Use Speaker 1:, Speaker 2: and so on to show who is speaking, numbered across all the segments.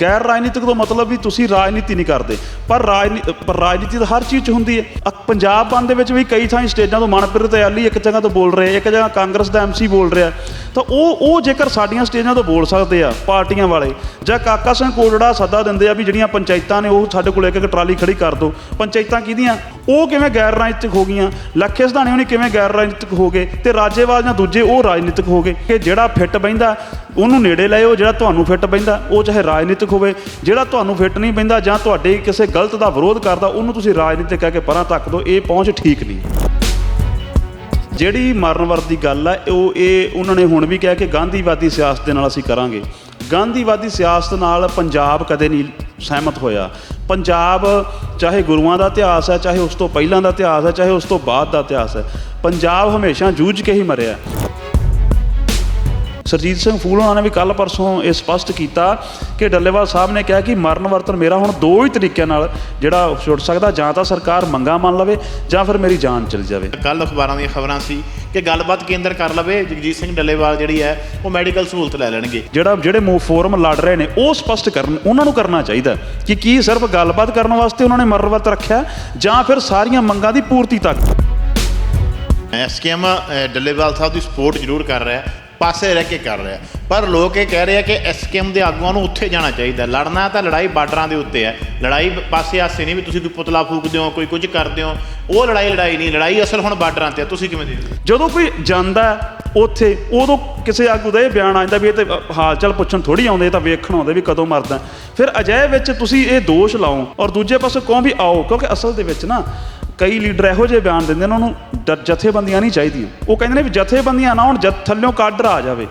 Speaker 1: ਗੈਰ ਰਾਜਨੀਤਿਕ ਤੋਂ ਮਤਲਬ ਵੀ ਤੁਸੀਂ ਰਾਜਨੀਤੀ ਨਹੀਂ ਕਰਦੇ, ਪਰ ਰਾਜਨੀ, ਪਰ ਰਾਜਨੀਤੀ ਤਾਂ ਹਰ ਚੀਜ਼ 'ਚ ਹੁੰਦੀ ਹੈ। ਅ- ਪੰਜਾਬ ਬੰਦ ਦੇ ਵਿੱਚ ਵੀ ਕਈ ਥਾਂ ਸਟੇਜਾਂ ਤੋਂ ਮਨਪ੍ਰੀਤ ਅਲੀ ਇੱਕ ਜਗ੍ਹਾ ਤੋਂ ਬੋਲ ਰਹੇ, ਇੱਕ ਜਗ੍ਹਾ ਕਾਂਗਰਸ ਦਾ ਐਮਸੀ ਬੋਲ ਰਿਹਾ। ਤਾਂ ਉਹ ਉਹ ਜੇਕਰ ਸਾਡੀਆਂ ਸਟੇਜਾਂ ਤੋਂ ਬੋਲ ਸਕਦੇ ਆ, ਪਾਰਟੀਆਂ ਵਾਲੇ, ਜਾਂ ਕਾਕਾ ਸਿੰਘ ਕੋਲੜਾ ਸੱਦਾ ਦਿੰਦੇ ਆ ਵੀ ਜਿਹੜੀਆਂ ਪੰਚਾਇਤਾਂ ਨੇ ਉਹ ਸਾਡੇ ਕੋਲ ਇੱਕ ਇੱਕ ਟਰਾਲੀ ਖੜੀ ਕਰ ਦਿਓ ਪੰਚਾਇਤਾਂ ਕਿਹਦੀਆਂ? ਉਹ ਕਿਵੇਂ ਗੈਰ ਰਾਜਨੀਤਿਕ ਹੋ ਗਈਆਂ? ਲੱਖੇ ਸਿਧਾਣੇ ਉਹਨੇ ਕਿਵੇਂ ਗੈਰ ਰਾਜਨੀਤਿਕ ਹੋ ਗਏ? ਤੇ ਰਾਜੇਵਾਲ ਜਾਂ ਦੂਜੇ ਉਹ ਰਾਜਨੀਤਿਕ ਹੋ ਗਏ? ਕਿ ਜਿਹੜਾ ਫਿੱਟ ਬਹਿੰਦਾ, ਉਹਨੂੰ ਨੇੜੇ ਲਾਇਓ, ਜਿਹੜਾ ਤੁਹਾਨੂੰ ਫਿੱਟ ਬਹਿੰਦਾ, ਉਹ ਚਾਹੇ ਰਾਜਨੀਤਿਕ ਹੋਵੇ, ਜਿਹੜਾ ਤੁਹਾਨੂੰ ਫਿੱਟ ਨਹੀਂ ਬਹਿੰਦਾ ਜਾਂ ਤੁਹਾਡੇ ਕਿਸੇ ਗਲਤ ਦਾ ਵਿਰੋਧ ਕਰਦਾ, ਉਹਨੂੰ ਤੁਸੀਂ ਰਾਜਨੀਤਿਕ ਕਹਿ ਕੇ ਪਰਾਂ ਤੱਕ ਦਿਓ, ਇਹ ਪਹੁੰਚ ਠੀਕ ਨਹੀਂ। ਜਿਹੜੀ ਮਰਨ ਵਰਤ ਦੀ ਗੱਲ ਹੈ ਉਹ ਇਹ ਉਹਨਾਂ ਨੇ ਹੁਣ ਵੀ ਕਿਹਾ ਕਿ ਗਾਂਧੀਵਾਦੀ ਸਿਆਸਤ ਦੇ ਨਾਲ ਅਸੀਂ ਕਰਾਂਗੇ। ਗਾਂਧੀਵਾਦੀ ਸਿਆਸਤ ਨਾਲ ਪੰਜਾਬ ਕਦੇ ਨਹੀਂ ਸਹਿਮਤ ਹੋਇਆ। ਪੰਜਾਬ ਚਾਹੇ ਗੁਰੂਆਂ ਦਾ ਇਤਿਹਾਸ ਹੈ, ਚਾਹੇ ਉਸ ਤੋਂ ਪਹਿਲਾਂ ਦਾ ਇਤਿਹਾਸ ਹੈ, ਚਾਹੇ ਉਸ ਤੋਂ ਬਾਅਦ ਦਾ ਇਤਿਹਾਸ ਹੈ, ਪੰਜਾਬ ਹਮੇਸ਼ਾ ਜੂਝ ਕੇ ਹੀ ਮਰਿਆ ਸਰਜੀਤ ਸਿੰਘ ਫੂਲ ਉਹਨਾਂ ਨੇ ਵੀ ਕੱਲ ਪਰਸੋਂ ਇਹ ਸਪਸ਼ਟ ਕੀਤਾ ਕਿ ਡੱਲੇਵਾਲ ਸਾਹਿਬ ਨੇ ਕਿਹਾ ਕਿ ਮਰਨ ਵਰਤਨ ਮੇਰਾ ਹੁਣ ਦੋ ਹੀ ਤਰੀਕਿਆਂ ਨਾਲ ਜਿਹੜਾ ਛੁੱਟ ਸਕਦਾ ਜਾਂ ਤਾਂ ਸਰਕਾਰ ਮੰਗਾ ਮੰਨ ਲਵੇ ਜਾਂ ਫਿਰ ਮੇਰੀ ਜਾਨ ਚਲੀ ਜਾਵੇ।
Speaker 2: ਕੱਲ ਅਖਬਾਰਾਂ ਦੀਆਂ ਖਬਰਾਂ ਸੀ ਕਿ ਗੱਲਬਾਤ ਕੇਂਦਰ ਕਰ ਲਵੇ ਜਗਜੀਤ ਸਿੰਘ ਡੱਲੇਵਾਲ ਜਿਹੜੀ ਹੈ ਉਹ ਮੈਡੀਕਲ ਸਹੂਲਤ ਲੈ ਲੈਣਗੇ।
Speaker 1: ਜਿਹੜਾ ਜਿਹੜੇ ਮੋ ਫੋਰਮ ਲੜ ਰਹੇ ਨੇ ਉਹ ਸਪਸ਼ਟ ਕਰਨ ਉਹਨਾਂ ਨੂੰ ਕਰਨਾ ਚਾਹੀਦਾ ਕਿ ਕੀ ਸਿਰਫ ਗੱਲਬਾਤ ਕਰਨ ਵਾਸਤੇ ਉਹਨਾਂ ਨੇ ਮਰਨ ਵਰਤ ਰੱਖਿਆ ਜਾਂ ਫਿਰ ਸਾਰੀਆਂ ਮੰਗਾਂ ਦੀ ਪੂਰਤੀ ਤੱਕ?
Speaker 2: ਐਸਕੇਐਮ ਡੱਲੇਵਾਲ ਸਾਹਿਬ ਦੀ ਸਪੋਰਟ ਜ਼ਰੂਰ ਕਰ ਰਿਹਾ ਹੈ। ਪਾਸੇ ਰਹਿ ਕੇ ਕਰ ਰਿਹਾ। ਪਰ ਲੋਕ ਇਹ ਕਹਿ ਰਹੇ ਆ ਕਿ ਐਸਕੇਐਮ ਦੇ ਆਗੂਆਂ ਨੂੰ ਉੱਥੇ ਜਾਣਾ ਚਾਹੀਦਾ। ਲੜਨਾ ਤਾਂ ਲੜਾਈ ਬਾਰਡਰਾਂ ਦੇ ਉੱਤੇ ਹੈ। ਲੜਾਈ ਪਾਸੇ ਆਸੇ ਨਹੀਂ ਵੀ ਤੁਸੀਂ ਕੋਈ ਪੁਤਲਾ ਫੂਕਦੇ ਹੋ, ਕੋਈ ਕੁਝ ਕਰਦੇ ਹੋ। ਉਹ ਲੜਾਈ ਲੜਾਈ ਨਹੀਂ। ਲੜਾਈ ਅਸਲ ਹੁਣ ਬਾਰਡਰਾਂ ਤੇ ਤੁਸੀਂ ਕਿਵੇਂ ਦੇਖਦੇ ਹੋ?
Speaker 1: ਜਦੋਂ ਕੋਈ ਜਾਂਦਾ ਉੱਥੇ, ਉਦੋਂ ਕਿਸੇ ਆਗੂ ਦਾ ਇਹ ਬਿਆਨ ਆ ਜਾਂਦਾ ਵੀ ਇਹ ਤੇ ਹਾਲ ਚਾਲ ਪੁੱਛਣ ਥੋੜੀ ਆਉਂਦੇ ਤਾਂ ਵੇਖਣ ਆਉਂਦੇ ਵੀ ਕਦੋਂ ਮਰਦਾ। ਫਿਰ ਅਜਿਹੇ ਵਿੱਚ ਤੁਸੀਂ ਇਹ ਦੋਸ਼ ਲਾਓ ਔਰ ਦੂਜੇ ਪਾਸੇ ਕਹੋ ਵੀ ਆਓ, ਕਿਉਂਕਿ ਅਸਲ ਦੇ ਵਿੱਚ ਨਾ ਕਈ ਲੀਡਰ ਇਹੋ ਜਿਹੇ ਬਿਆਨ ਦਿੰਦੇ ਨੇ ਉਹਨਾਂ ਨੂੰ ਜ- ਜਥੇਬੰਦੀਆਂ ਨਹੀਂ ਚਾਹੀਦੀਆਂ। ਉਹ ਕਹਿੰਦੇ ਨੇ ਵੀ ਜਥੇਬੰਦੀਆਂ ਨਾ ਹੁਣ ਜਥ ਥੱਲਿਓਂ ਕਾਡਰ ਆ ਜਾਵੇ।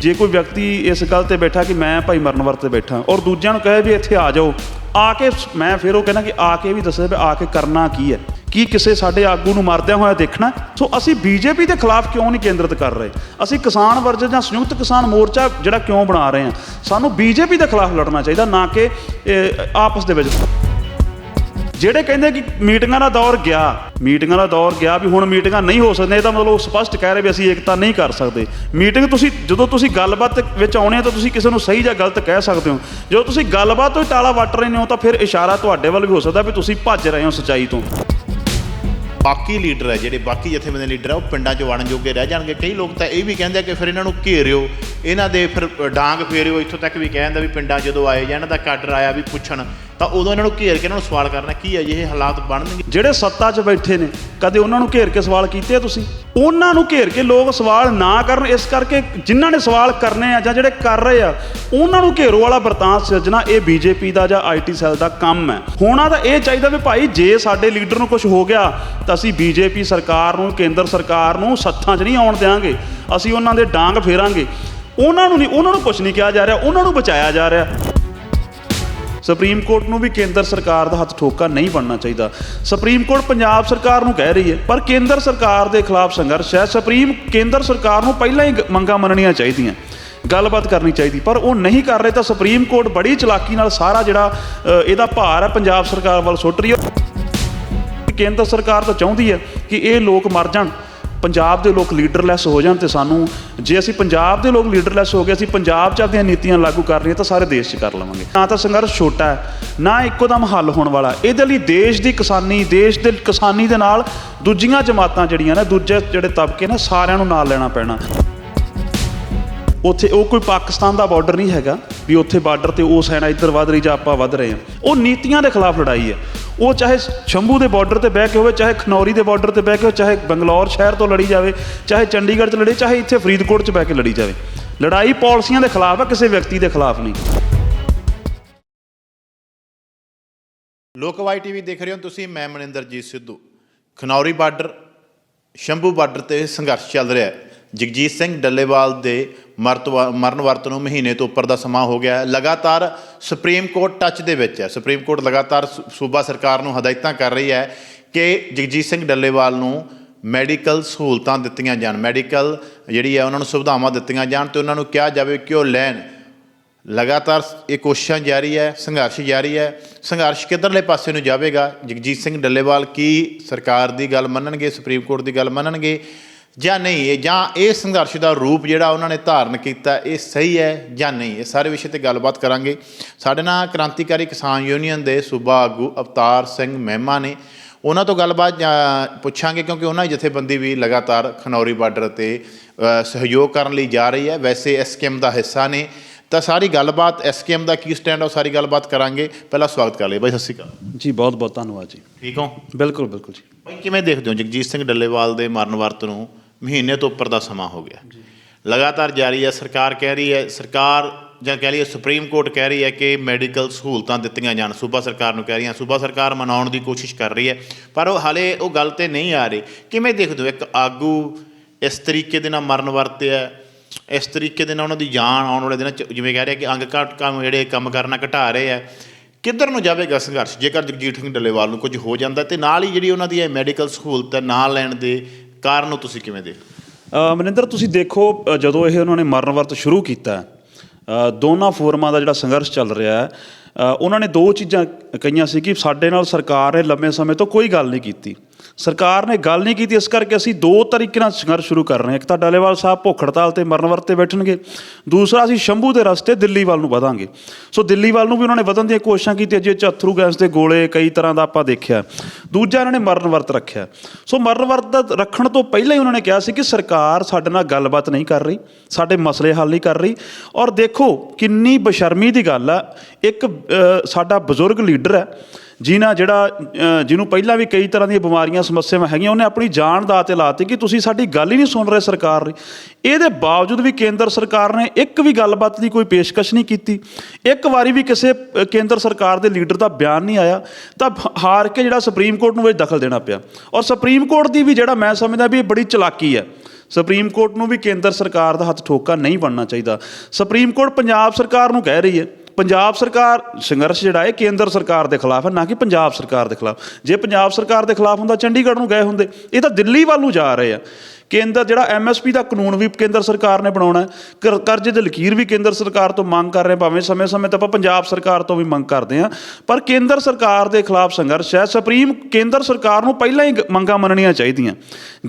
Speaker 1: ਜੇ ਕੋਈ ਵਿਅਕਤੀ ਇਸ ਗੱਲ ਤੇ ਬੈਠਾ ਕਿ ਮੈਂ ਭਾਈ ਮਰਨ ਵਰਤ ਬੈਠਾ ਔਰ ਦੂਜਿਆਂ ਨੂੰ ਕਹੇ ਵੀ ਇੱਥੇ ਆ ਜਾਓ ਆ ਕੇ ਸ- ਮੈਂ ਫਿਰ ਉਹ ਕਹਿੰਦਾ ਕਿ ਆ ਕੇ ਵੀ ਦੱਸੇ ਵੀ ਆ ਕੇ ਕਰਨਾ ਕੀ ਹੈ। ਕੀ ਕਿਸੇ ਸਾਡੇ ਆਗੂ ਨੂੰ ਮਰਦਿਆਂ ਹੋਇਆ ਦੇਖਣਾ? ਸੋ ਅਸੀਂ ਬੀਜੇਪੀ ਦੇ ਖਿਲਾਫ ਕਿਉਂ ਨਹੀਂ ਕੇਂਦਰਿਤ ਕਰ ਰਹੇ? ਅਸੀਂ ਕਿਸਾਨ ਵਰਜ ਜਾਂ ਸੰਯੁਕਤ ਕਿਸਾਨ ਮੋਰਚਾ ਜਿਹੜਾ ਕਿਉਂ ਬਣਾ ਰਹੇ ਹਾਂ? ਸਾਨੂੰ ਬੀਜੇਪੀ ਦੇ ਖਿਲਾਫ ਲੜਨਾ ਚਾਹੀਦਾ ਨਾ ਕਿ ਇਹ, ਆਪਸ ਦੇ ਵਿੱਚ। ਜਿਹੜੇ ਕਹਿੰਦੇ ਕਿ ਮੀਟਿੰਗਾਂ ਦਾ ਦੌਰ ਗਿਆ, ਮੀਟਿੰਗਾਂ ਦਾ ਦੌਰ ਗਿਆ ਵੀ ਹੁਣ ਮੀਟਿੰਗਾਂ ਨਹੀਂ ਹੋ ਸਕਦੀਆਂ, ਇਹਦਾ ਮਤਲਬ ਉਹ ਸਪਸ਼ਟ ਕਹਿ ਰਹੇ ਵੀ ਅਸੀਂ ਏਕਤਾ ਨਹੀਂ ਕਰ ਸਕਦੇ। ਮੀਟਿੰਗ ਤੁਸੀਂ, ਜਦੋਂ ਤੁਸੀਂ ਗੱਲਬਾਤ ਵਿੱਚ ਆਉਣੇ ਆ ਤਾਂ ਤੁਸੀਂ ਕਿਸੇ ਨੂੰ ਸਹੀ ਜਾਂ ਗਲਤ ਕਹਿ ਸਕਦੇ ਹੋ। ਜਦੋਂ ਤੁਸੀਂ ਗੱਲਬਾਤ ਤੋਂ ਹੀ ਟਾਲਾ ਵੱਟ ਰਹੇ ਹੋ ਤਾਂ ਫਿਰ ਇਸ਼ਾਰਾ ਤੁਹਾਡੇ ਵੱਲ ਵੀ ਹੋ ਸਕਦਾ ਵੀ ਤੁਸੀਂ ਭੱਜ ਰਹੇ ਹੋ ਸੱਚਾਈ ਤੋਂ।
Speaker 2: ਬਾਕੀ ਲੀਡਰ ਹੈ, ਜਿਹੜੇ ਬਾਕੀ ਜਥੇਬੰਦੀਆਂ ਲੀਡਰ ਹੈ, ਉਹ ਪਿੰਡਾਂ 'ਚ ਵੜਨ ਜੋਗੇ ਰਹਿ ਜਾਣਗੇ। ਕਈ ਲੋਕ ਤਾਂ ਇਹ ਵੀ ਕਹਿੰਦੇ ਆ ਕਿ ਫਿਰ ਇਹਨਾਂ ਨੂੰ ਘੇਰਿਓ। ਇਹਨਾਂ ਦੇ ਫਿਰ ਡਾਂਗ ਫੇਰਿਓ, ਇੱਥੋਂ ਤੱਕ ਵੀ ਕਹਿੰਦਾ ਵੀ ਪਿੰਡਾਂ 'ਚ ਜਦੋਂ ਆਏ ਜਾਂ ਇਹਨਾਂ ਦਾ ਕਾਡਰ ਆਇਆ ਵੀ ਪੁੱਛਣ, ਤਾਂ ਉਦੋਂ ਇਹਨਾਂ ਨੂੰ ਘੇਰ ਕੇ ਇਹਨਾਂ ਨੂੰ ਸਵਾਲ ਕਰਨਾ ਕੀ ਹੈ ਜੀ ਇਹ ਹਾਲਾਤ ਬਣਨਗੇ।
Speaker 1: ਜਿਹੜੇ ਸੱਤਾ 'ਚ ਬੈਠੇ ਨੇ, ਕਦੇ ਉਹਨਾਂ ਨੂੰ ਘੇਰ ਕੇ ਸਵਾਲ ਕੀਤੇ ਆ ਤੁਸੀਂ? ਉਹਨਾਂ ਨੂੰ ਘੇਰ ਕੇ ਲੋਕ ਸਵਾਲ ਨਾ ਕਰਨ, ਇਸ ਕਰਕੇ ਜਿਨ੍ਹਾਂ ਨੇ ਸਵਾਲ ਕਰਨੇ ਆ ਜਾਂ ਜਿਹੜੇ ਕਰ ਰਹੇ ਆ, ਉਹਨਾਂ ਨੂੰ ਘੇਰੋ ਵਾਲਾ ਵਰਤਾਂਤ ਸਿਰਜਣਾ, ਇਹ ਬੀਜੇਪੀ ਦਾ ਜਾਂ ਆਈਟੀ ਸੈੱਲ ਦਾ ਕੰਮ ਹੈ। ਹੋਣਾ ਤਾਂ ਇਹ ਚਾਹੀਦਾ ਵੀ ਭਾਈ ਜੇ ਸਾਡੇ ਲੀਡਰ ਨੂੰ ਕੁਝ ਹੋ ਗਿਆ, ਤਾਂ ਅਸੀਂ ਬੀਜੇਪੀ ਸਰਕਾਰ ਨੂੰ, ਕੇਂਦਰ ਸਰਕਾਰ ਨੂੰ ਸੱਥਾਂ 'ਚ ਨਹੀਂ ਆਉਣ ਦੇਵਾਂਗੇ ਅਸੀਂ ਉਹਨਾਂ ਦੇ ਡਾਂਗ ਫੇਰਾਂਗੇ। ਉਹਨਾਂ ਨੂੰ ਨਹੀਂ, ਉਹਨਾਂ ਨੂੰ ਕੁਝ ਨਹੀਂ ਕਿਹਾ ਜਾ ਰਿਹਾ, ਉਹਨਾਂ ਨੂੰ ਬਚਾਇਆ ਜਾ ਰਿਹਾ। ਸੁਪਰੀਮ ਕੋਰਟ ਨੂੰ ਵੀ ਕੇਂਦਰ ਸਰਕਾਰ ਦਾ ਹੱਥ ਠੋਕਾ ਨਹੀਂ ਬਣਨਾ ਚਾਹੀਦਾ। ਸੁਪਰੀਮ ਕੋਰਟ ਪੰਜਾਬ ਸਰਕਾਰ ਨੂੰ ਕਹਿ ਰਹੀ ਹੈ, ਪਰ ਕੇਂਦਰ ਸਰਕਾਰ ਦੇ ਖਿਲਾਫ ਸੰਘਰਸ਼ ਹੈ। ਸੁਪਰੀਮ ਕੇਂਦਰ ਸਰਕਾਰ ਨੂੰ ਪਹਿਲਾਂ ਹੀ ਗ- ਮੰਗਾਂ ਮੰਨਣੀਆਂ ਚਾਹੀਦੀਆਂ। ਗੱਲਬਾਤ ਕਰਨੀ ਚਾਹੀਦੀ, ਪਰ ਉਹ ਨਹੀਂ ਕਰ ਰਹੇ ਤਾਂ ਸੁਪਰੀਮ ਕੋਰਟ ਬੜੀ ਚਲਾਕੀ ਨਾਲ ਸਾਰਾ ਜਿਹੜਾ ਇਹਦਾ ਭਾਰ ਹੈ, ਪੰਜਾਬ ਸਰਕਾਰ ਵੱਲ ਸੁੱਟ ਰਹੀ ਹੈ। ਕੇਂਦਰ ਸਰਕਾਰ ਤਾਂ ਚਾਹੁੰਦੀ ਹੈ ਕਿ ਇਹ ਲੋਕ ਮਰ ਜਾਣ। ਪੰਜਾਬ ਦੇ ਲੋਕ ਲੀਡਰਲੈਸ ਹੋ ਜਾਣ ਤੇ ਸਾਨੂੰ ਜੇ ਅਸੀਂ ਪੰਜਾਬ ਦੇ ਲੋਕ ਲੀਡਰਲੈਸ ਹੋ ਗਏ, ਅਸੀਂ ਪੰਜਾਬ 'ਚ ਆਪਣੀਆਂ ਨੀਤੀਆਂ ਲਾਗੂ ਕਰ ਰਹੀਆਂ ਤਾਂ ਸਾਰੇ ਦੇਸ਼ 'ਚ ਕਰ ਲਵਾਂਗੇ। ਨਾ ਤਾਂ ਸੰਘਰਸ਼ ਛੋਟਾ ਹੈ, ਨਾ ਇੱਕੋ ਦਮ ਹੱਲ ਹੋਣ ਵਾਲਾ ਇਹਦੇ ਲਈ ਦੇਸ਼ ਦੀ ਕਿਸਾਨੀ, ਦੇਸ਼ ਦੇ ਕਿਸਾਨੀ ਦੇ ਨਾਲ ਦੂਜੀਆਂ ਜਮਾਤਾਂ ਜਿਹੜੀਆਂ ਨੇ, ਦੂਜੇ ਜਿਹੜੇ ਤਬਕੇ ਨੇ, ਸਾਰਿਆਂ ਨੂੰ ਨਾਲ ਲੈਣਾ ਪੈਣਾ। ਉੱਥੇ ਉਹ ਕੋਈ ਪਾਕਿਸਤਾਨ ਦਾ ਬਾਰਡਰ ਨਹੀਂ ਹੈਗਾ, ਵੀ ਉੱਥੇ ਬਾਰਡਰ ਤੇ ਉਹ ਸੈਨਾ ਇੱਧਰ ਵੱਧ ਰਹੀ ਜਾਂ ਆਪਾਂ ਵੱਧ ਰਹੇ ਹਾਂ। ਉਹ ਨੀਤੀਆਂ ਦੇ ਖਿਲਾਫ ਲੜਾਈ ਹੈ। ਉਹ ਚਾਹੇ ਸ਼ੰਭੂ ਦੇ ਬਾਰਡਰ ਤੇ ਬਹਿ ਕੇ ਹੋਵੇ, ਚਾਹੇ ਖਨੌਰੀ ਦੇ ਬਾਰਡਰ ਤੇ ਬਹਿ ਕੇ ਹੋਵੇ, ਚਾਹੇ ਬੰਗਲੌਰ ਸ਼ਹਿਰ ਤੋਂ ਲੜੀ ਜਾਵੇ, ਚਾਹੇ ਚੰਡੀਗੜ੍ਹ 'ਚ ਲੜੇ, ਚਾਹੇ ਇੱਥੇ ਫਰੀਦਕੋਟ 'ਚ ਬਹਿ ਕੇ ਲੜੀ ਜਾਵੇ। ਲੜਾਈ ਪਾਲਿਸੀਆਂ ਦੇ ਖਿਲਾਫ ਹੈ ਕਿਸੇ ਵਿਅਕਤੀ ਦੇ ਖਿਲਾਫ ਨਹੀਂ।
Speaker 2: ਲੋਕਵਾਈ ਟੀਵੀ ਦੇਖ ਰਹੇ ਹੋ ਤੁਸੀਂ, ਮੈਂ ਮਨਿੰਦਰਜੀਤ ਸਿੱਧੂ। ਖਨੌਰੀ ਬਾਰਡਰ ਸ਼ੰਭੂ ਬਾਰਡਰ ਤੇ ਸੰਘਰਸ਼ ਚੱਲ ਰਿਹਾ ਹੈ। ਜਗਜੀਤ ਸਿੰਘ ਡੱਲੇਵਾਲ ਦੇ ਮਰਤ ਮਰਨ ਵਰਤ ਨੂੰ ਮਹੀਨੇ ਤੋਂ ਉੱਪਰ ਦਾ ਸਮਾਂ ਹੋ ਗਿਆ ਹੈ। ਲਗਾਤਾਰ ਸੁਪਰੀਮ ਕੋਰਟ ਟੱਚ ਦੇ ਵਿੱਚ ਹੈ। ਸੁਪਰੀਮ ਕੋਰਟ ਲਗਾਤਾਰ ਸੂ- ਸੂਬਾ ਸਰਕਾਰ ਨੂੰ ਹਦਾਇਤਾਂ ਕਰ ਰਹੀ ਹੈ ਕਿ ਜਗਜੀਤ ਸਿੰਘ ਡੱਲੇਵਾਲ ਨੂੰ ਮੈਡੀਕਲ ਸਹੂਲਤਾਂ ਦਿੱਤੀਆਂ ਜਾਣ। ਮੈਡੀਕਲ ਜਿਹੜੀ ਹੈ ਉਹਨਾਂ ਨੂੰ ਸੁਵਿਧਾਵਾਂ ਦਿੱਤੀਆਂ ਜਾਣ ਤੇ ਉਹਨਾਂ ਨੂੰ ਕਿਹਾ ਜਾਵੇ ਕਿ ਉਹ ਲੈਣ। ਲਗਾਤਾਰ ਇਹ ਕੋਸ਼ਿਸ਼ਾਂ ਜਾਰੀ ਹੈ, ਸੰਘਰਸ਼ ਜਾਰੀ ਹੈ। ਸੰਘਰਸ਼ ਕਿੱਧਰਲੇ ਪਾਸੇ ਨੂੰ ਜਾਵੇਗਾ? ਜਗਜੀਤ ਸਿੰਘ ਡੱਲੇਵਾਲ ਕੀ ਸਰਕਾਰ ਦੀ ਗੱਲ ਮੰਨਣਗੇ? ਸੁਪਰੀਮ ਕੋਰਟ ਦੀ ਗੱਲ ਮੰਨਣਗੇ? ਜਾਂ ਨਹੀਂ ਇਹ ਜਾਂ ਇਹ ਸੰਘਰਸ਼ ਦਾ ਰੂਪ ਜਿਹੜਾ ਉਹਨਾਂ ਨੇ ਧਾਰਨ ਕੀਤਾ ਇਹ ਸਹੀ ਹੈ ਜਾਂ ਨਹੀਂ? ਇਹ ਸਾਰੇ ਵਿਸ਼ੇ ਤੇ ਗੱਲਬਾਤ ਕਰਾਂਗੇ। ਸਾਡੇ ਨਾਲ ਕ੍ਰਾਂਤੀਕਾਰੀ ਕਿਸਾਨ ਯੂਨੀਅਨ ਦੇ ਸੂਬਾ ਆਗੂ ਅਵਤਾਰ ਸਿੰਘ ਮਹਿਮਾ ਨੇ ਉਹਨਾਂ ਤੋਂ ਗੱਲਬਾਤ ਪੁੱਛਾਂਗੇ ਕਿਉਂਕਿ ਉਹਨਾਂ ਦੀ ਜਥੇਬੰਦੀ ਵੀ ਲਗਾਤਾਰ ਖਨੌਰੀ ਬਾਰਡਰ ਤੇ ਸਹਿਯੋਗ ਕਰਨ ਲਈ ਜਾ ਰਹੀ ਹੈ। ਵੈਸੇ ਐਸਕੇਐਮ ਦਾ ਹਿੱਸਾ ਨੇ। ਤਾਂ ਸਾਰੀ ਗੱਲਬਾਤ ਐਸਕੇਐਮ ਦਾ ਕੀ ਸਟੈਂਡ ਉਹ ਸਾਰੀ ਗੱਲਬਾਤ ਕਰਾਂਗੇ। ਪਹਿਲਾਂ ਸਵਾਗਤ ਕਰ ਲਈਏ ਬਾਈ ਸਤਿ ਸ਼੍ਰੀ ਅਕਾਲ।
Speaker 1: ਜੀ ਬਹੁਤ ਬਹੁਤ ਧੰਨਵਾਦ ਜੀ।
Speaker 2: ਠੀਕ ਹੋ?
Speaker 1: ਬਿਲਕੁਲ ਬਿਲਕੁਲ ਜੀ।
Speaker 2: ਭਾਈ ਕਿਵੇਂ ਦੇਖਦੇ ਹੋ ਜਗਜੀਤ ਸਿੰਘ ਡੱਲੇਵਾਲ ਦੇ ਮਰਨ ਵਰਤ ਨੂੰ? ਮਹੀਨੇ ਤੋਂ ਉੱਪਰ ਦਾ ਸਮਾਂ ਹੋ ਗਿਆ। ਲਗਾਤਾਰ ਜਾਰੀ ਹੈ। ਸਰਕਾਰ ਕਹਿ ਰਹੀ ਹੈ, ਸਰਕਾਰ ਜਾਂ ਕਹਿ ਲਈਏ ਸੁਪਰੀਮ ਕੋਰਟ ਕਹਿ ਰਹੀ ਹੈ ਕਿ ਮੈਡੀਕਲ ਸਹੂਲਤਾਂ ਦਿੱਤੀਆਂ ਜਾਣ। ਸੂਬਾ ਸਰਕਾਰ ਨੂੰ ਕਹਿ ਰਹੀਆਂ ਸੂਬਾ ਸਰਕਾਰ ਮਨਾਉਣ ਦੀ ਕੋਸ਼ਿਸ਼ ਕਰ ਰਹੀ ਹੈ। ਪਰ ਉਹ ਹਾਲੇ ਉਹ ਗੱਲ ਤੇ ਨਹੀਂ ਆ ਰਹੀ। ਕਿਵੇਂ ਦੇਖਦੇ ਹੋ? ਇੱਕ ਆਗੂ ਇਸ ਤਰੀਕੇ ਦੇ ਨਾਲ ਮਰਨ ਵਰਤਿਆ, ਇਸ ਤਰੀਕੇ ਦੇ ਨਾਲ ਉਹਨਾਂ ਦੀ ਜਾਨ ਆਉਣ ਵਾਲੇ ਦਿਨਾਂ 'ਚ ਜਿਵੇਂ ਕਹਿ ਰਿਹਾ ਕਿ ਅੰਗ ਘਟ ਕੰਮ ਜਿਹੜੇ ਕੰਮ ਕਰਨਾ ਘਟਾ ਰਹੇ ਆ। ਕਿੱਧਰ ਨੂੰ ਜਾਵੇਗਾ ਸੰਘਰਸ਼? ਜੇਕਰ ਜਗਜੀਤ ਸਿੰਘ ਡੱਲੇਵਾਲ ਨੂੰ ਕੁਝ ਹੋ ਜਾਂਦਾ ਤੇ ਨਾਲ ਹੀ ਜਿਹੜੀ ਉਹਨਾਂ ਦੀ ਇਹ ਮੈਡੀਕਲ ਸਹੂਲਤ ਹੈ, ਨਾ ਲੈਣ ਦੇ ਕਾਰਨ ਨੂੰ ਤੁਸੀਂ ਕਿਵੇਂ ਦੇਖਦੇ
Speaker 1: ਅ, ਮਨਿੰਦਰ ਤੁਸੀਂ ਦੇਖੋ ਅ, ਜਦੋਂ ਇਹ ਉਹਨਾਂ ਨੇ ਮਰਨ ਵਰਤ ਸ਼ੁਰੂ ਕੀਤਾ ਅ, ਦੋਨਾਂ ਫੋਰਮਾਂ ਦਾ ਜਿਹੜਾ ਸੰਘਰਸ਼ ਚੱਲ ਰਿਹਾ ਹੈ ਅ, ਉਹਨਾਂ ਨੇ ਦੋ ਚੀਜ਼ਾਂ ਕਹੀਆਂ ਸੀ ਕਿ ਸਾਡੇ ਨਾਲ ਸਰਕਾਰ ਨੇ ਲੰਮੇ ਸਮੇਂ ਤੋਂ ਕੋਈ ਗੱਲ ਨਹੀਂ ਕੀਤੀ। ਸਰਕਾਰ ਨੇ ਗੱਲ ਨਹੀਂ ਕੀਤੀ ਇਸ ਕਰਕੇ ਅਸੀਂ ਦੋ ਤਰੀਕੇ ਨਾਲ ਸੰਘਰਸ਼ ਸ਼ੁਰੂ ਕਰ ਰਹੇ ਹਾਂ। ਇੱਕ ਤਾਂ ਡਾਲੇਵਾਲ ਸਾਹਿਬ ਭੁੱਖ ਹੜਤਾਲ ਤੇ ਮਰਨ ਵਰਤ ਤੇ ਬੈਠਣਗੇ। ਦੂਸਰਾ, ਅਸੀਂ ਸ਼ੰਭੂ ਦੇ ਰਸਤੇ ਦਿੱਲੀ ਵੱਲ ਨੂੰ ਵਧਾਂਗੇ। ਸੋ ਦਿੱਲੀ ਵੱਲ ਨੂੰ ਵੀ ਉਹਨਾਂ ਨੇ ਵਧਣ ਦੀਆਂ ਕੋਸ਼ਿਸ਼ਾਂ ਕੀਤੀਆਂ, ਜੇ ਅਥਰੂ ਗੈਸ ਦੇ ਗੋਲੇ ਕਈ ਤਰ੍ਹਾਂ ਦਾ ਆਪਾਂ ਦੇਖਿਆ। ਦੂਜਾ, ਇਹਨਾਂ ਨੇ ਮਰਨ ਵਰਤ ਰੱਖਿਆ। ਸੋ ਮਰਨ ਵਰਤ ਰੱਖਣ ਤੋਂ ਪਹਿਲਾਂ ਹੀ ਉਹਨਾਂ ਨੇ ਕਿਹਾ ਸੀ ਕਿ ਸਰਕਾਰ ਸਾਡੇ ਨਾਲ ਗੱਲਬਾਤ ਨਹੀਂ ਕਰ ਰਹੀ, ਸਾਡੇ ਮਸਲੇ ਹੱਲ ਨਹੀਂ ਕਰ ਰਹੀ। ਔਰ ਦੇਖੋ, ਕਿੰਨੀ ਬਸ਼ਰਮੀ ਦੀ ਗੱਲ ਆ। ਇੱਕ ਸਾਡਾ ਬਜ਼ੁਰਗ ਲੀਡਰ ਹੈ ਜਿਨ੍ਹਾਂ ਜਿਹੜਾ ਜਿਹਨੂੰ ਪਹਿਲਾਂ ਵੀ ਕਈ ਤਰ੍ਹਾਂ ਦੀਆਂ ਬਿਮਾਰੀਆਂ, ਸਮੱਸਿਆਵਾਂ ਹੈਗੀਆਂ, ਉਹਨੇ ਆਪਣੀ ਜਾਨ ਦਾ ਤੇ ਲਾਤੀ ਕਿ ਤੁਸੀਂ ਸਾਡੀ ਗੱਲ ਹੀ ਨਹੀਂ ਸੁਣ ਰਹੇ ਸਰਕਾਰ ਦੀ। ਇਹਦੇ ਬਾਵਜੂਦ ਵੀ ਕੇਂਦਰ ਸਰਕਾਰ ਨੇ ਇੱਕ ਵੀ ਗੱਲਬਾਤ ਦੀ ਕੋਈ ਪੇਸ਼ਕਸ਼ ਨਹੀਂ ਕੀਤੀ। ਇੱਕ ਵਾਰੀ ਵੀ ਕਿਸੇ ਕੇਂਦਰ ਸਰਕਾਰ ਦੇ ਲੀਡਰ ਦਾ ਬਿਆਨ ਨਹੀਂ ਆਇਆ, ਤਾਂ ਹ- ਹਾਰ ਕੇ ਜਿਹੜਾ ਸੁਪਰੀਮ ਕੋਰਟ ਨੂੰ ਵਿੱਚ ਦਖਲ ਦੇਣਾ ਪਿਆ। ਔਰ ਸੁਪਰੀਮ ਕੋਰਟ ਦੀ ਵੀ ਜਿਹੜਾ ਮੈਂ ਸਮਝਦਾ ਵੀ ਇਹ ਬੜੀ ਚਲਾਕੀ ਹੈ। ਸੁਪਰੀਮ ਕੋਰਟ ਨੂੰ ਵੀ ਕੇਂਦਰ ਸਰਕਾਰ ਦਾ ਹੱਥ ਠੋਕਾ ਨਹੀਂ ਬਣਨਾ ਚਾਹੀਦਾ। ਸੁਪਰੀਮ ਕੋਰਟ ਪੰਜਾਬ ਸਰਕਾਰ ਨੂੰ ਕਹਿ ਰਹੀ ਹੈ ਪੰਜਾਬ ਸਰਕਾਰ, ਸੰਘਰਸ਼ ਜਿਹੜਾ ਹੈ ਕੇਂਦਰ ਸਰਕਾਰ ਦੇ ਖਿਲਾਫ ਹੈ, ਨਾ ਕਿ ਪੰਜਾਬ ਸਰਕਾਰ ਦੇ ਖਿਲਾਫ। ਜੇ ਪੰਜਾਬ ਸਰਕਾਰ ਦੇ ਖਿਲਾਫ ਹੁੰਦਾ, ਚੰਡੀਗੜ੍ਹ ਨੂੰ ਗਏ ਹੁੰਦੇ, ਇਹ ਤਾਂ ਦਿੱਲੀ ਵੱਲ ਨੂੰ ਜਾ ਰਹੇ ਆ। ਕੇਂਦਰ, ਜਿਹੜਾ ਐਮਐਸਪੀ ਦਾ ਕਾਨੂੰਨ ਵੀ ਕੇਂਦਰ ਸਰਕਾਰ ਨੇ ਬਣਾਉਣਾ ਕਰ- ਕਰਜ਼ੇ ਦੇ ਲਕੀਰ ਵੀ ਕੇਂਦਰ ਸਰਕਾਰ ਤੋਂ ਮੰਗ ਕਰ ਰਹੇ ਭਾਵੇਂ ਸਮੇਂ-ਸਮੇਂ ਤੇ ਆਪਾਂ ਪੰਜਾਬ ਸਰਕਾਰ ਤੋਂ ਵੀ ਮੰਗ ਕਰਦੇ ਹਾਂ। ਪਰ ਕੇਂਦਰ ਸਰਕਾਰ ਦੇ ਖਿਲਾਫ ਸੰਘਰਸ਼ ਹੈ ਸੁਪਰੀਮ ਕੇਂਦਰ ਸਰਕਾਰ ਨੂੰ ਪਹਿਲਾਂ ਹੀ ਮੰਗਾਂ ਮੰਨਣੀਆਂ ਚਾਹੀਦੀਆਂ,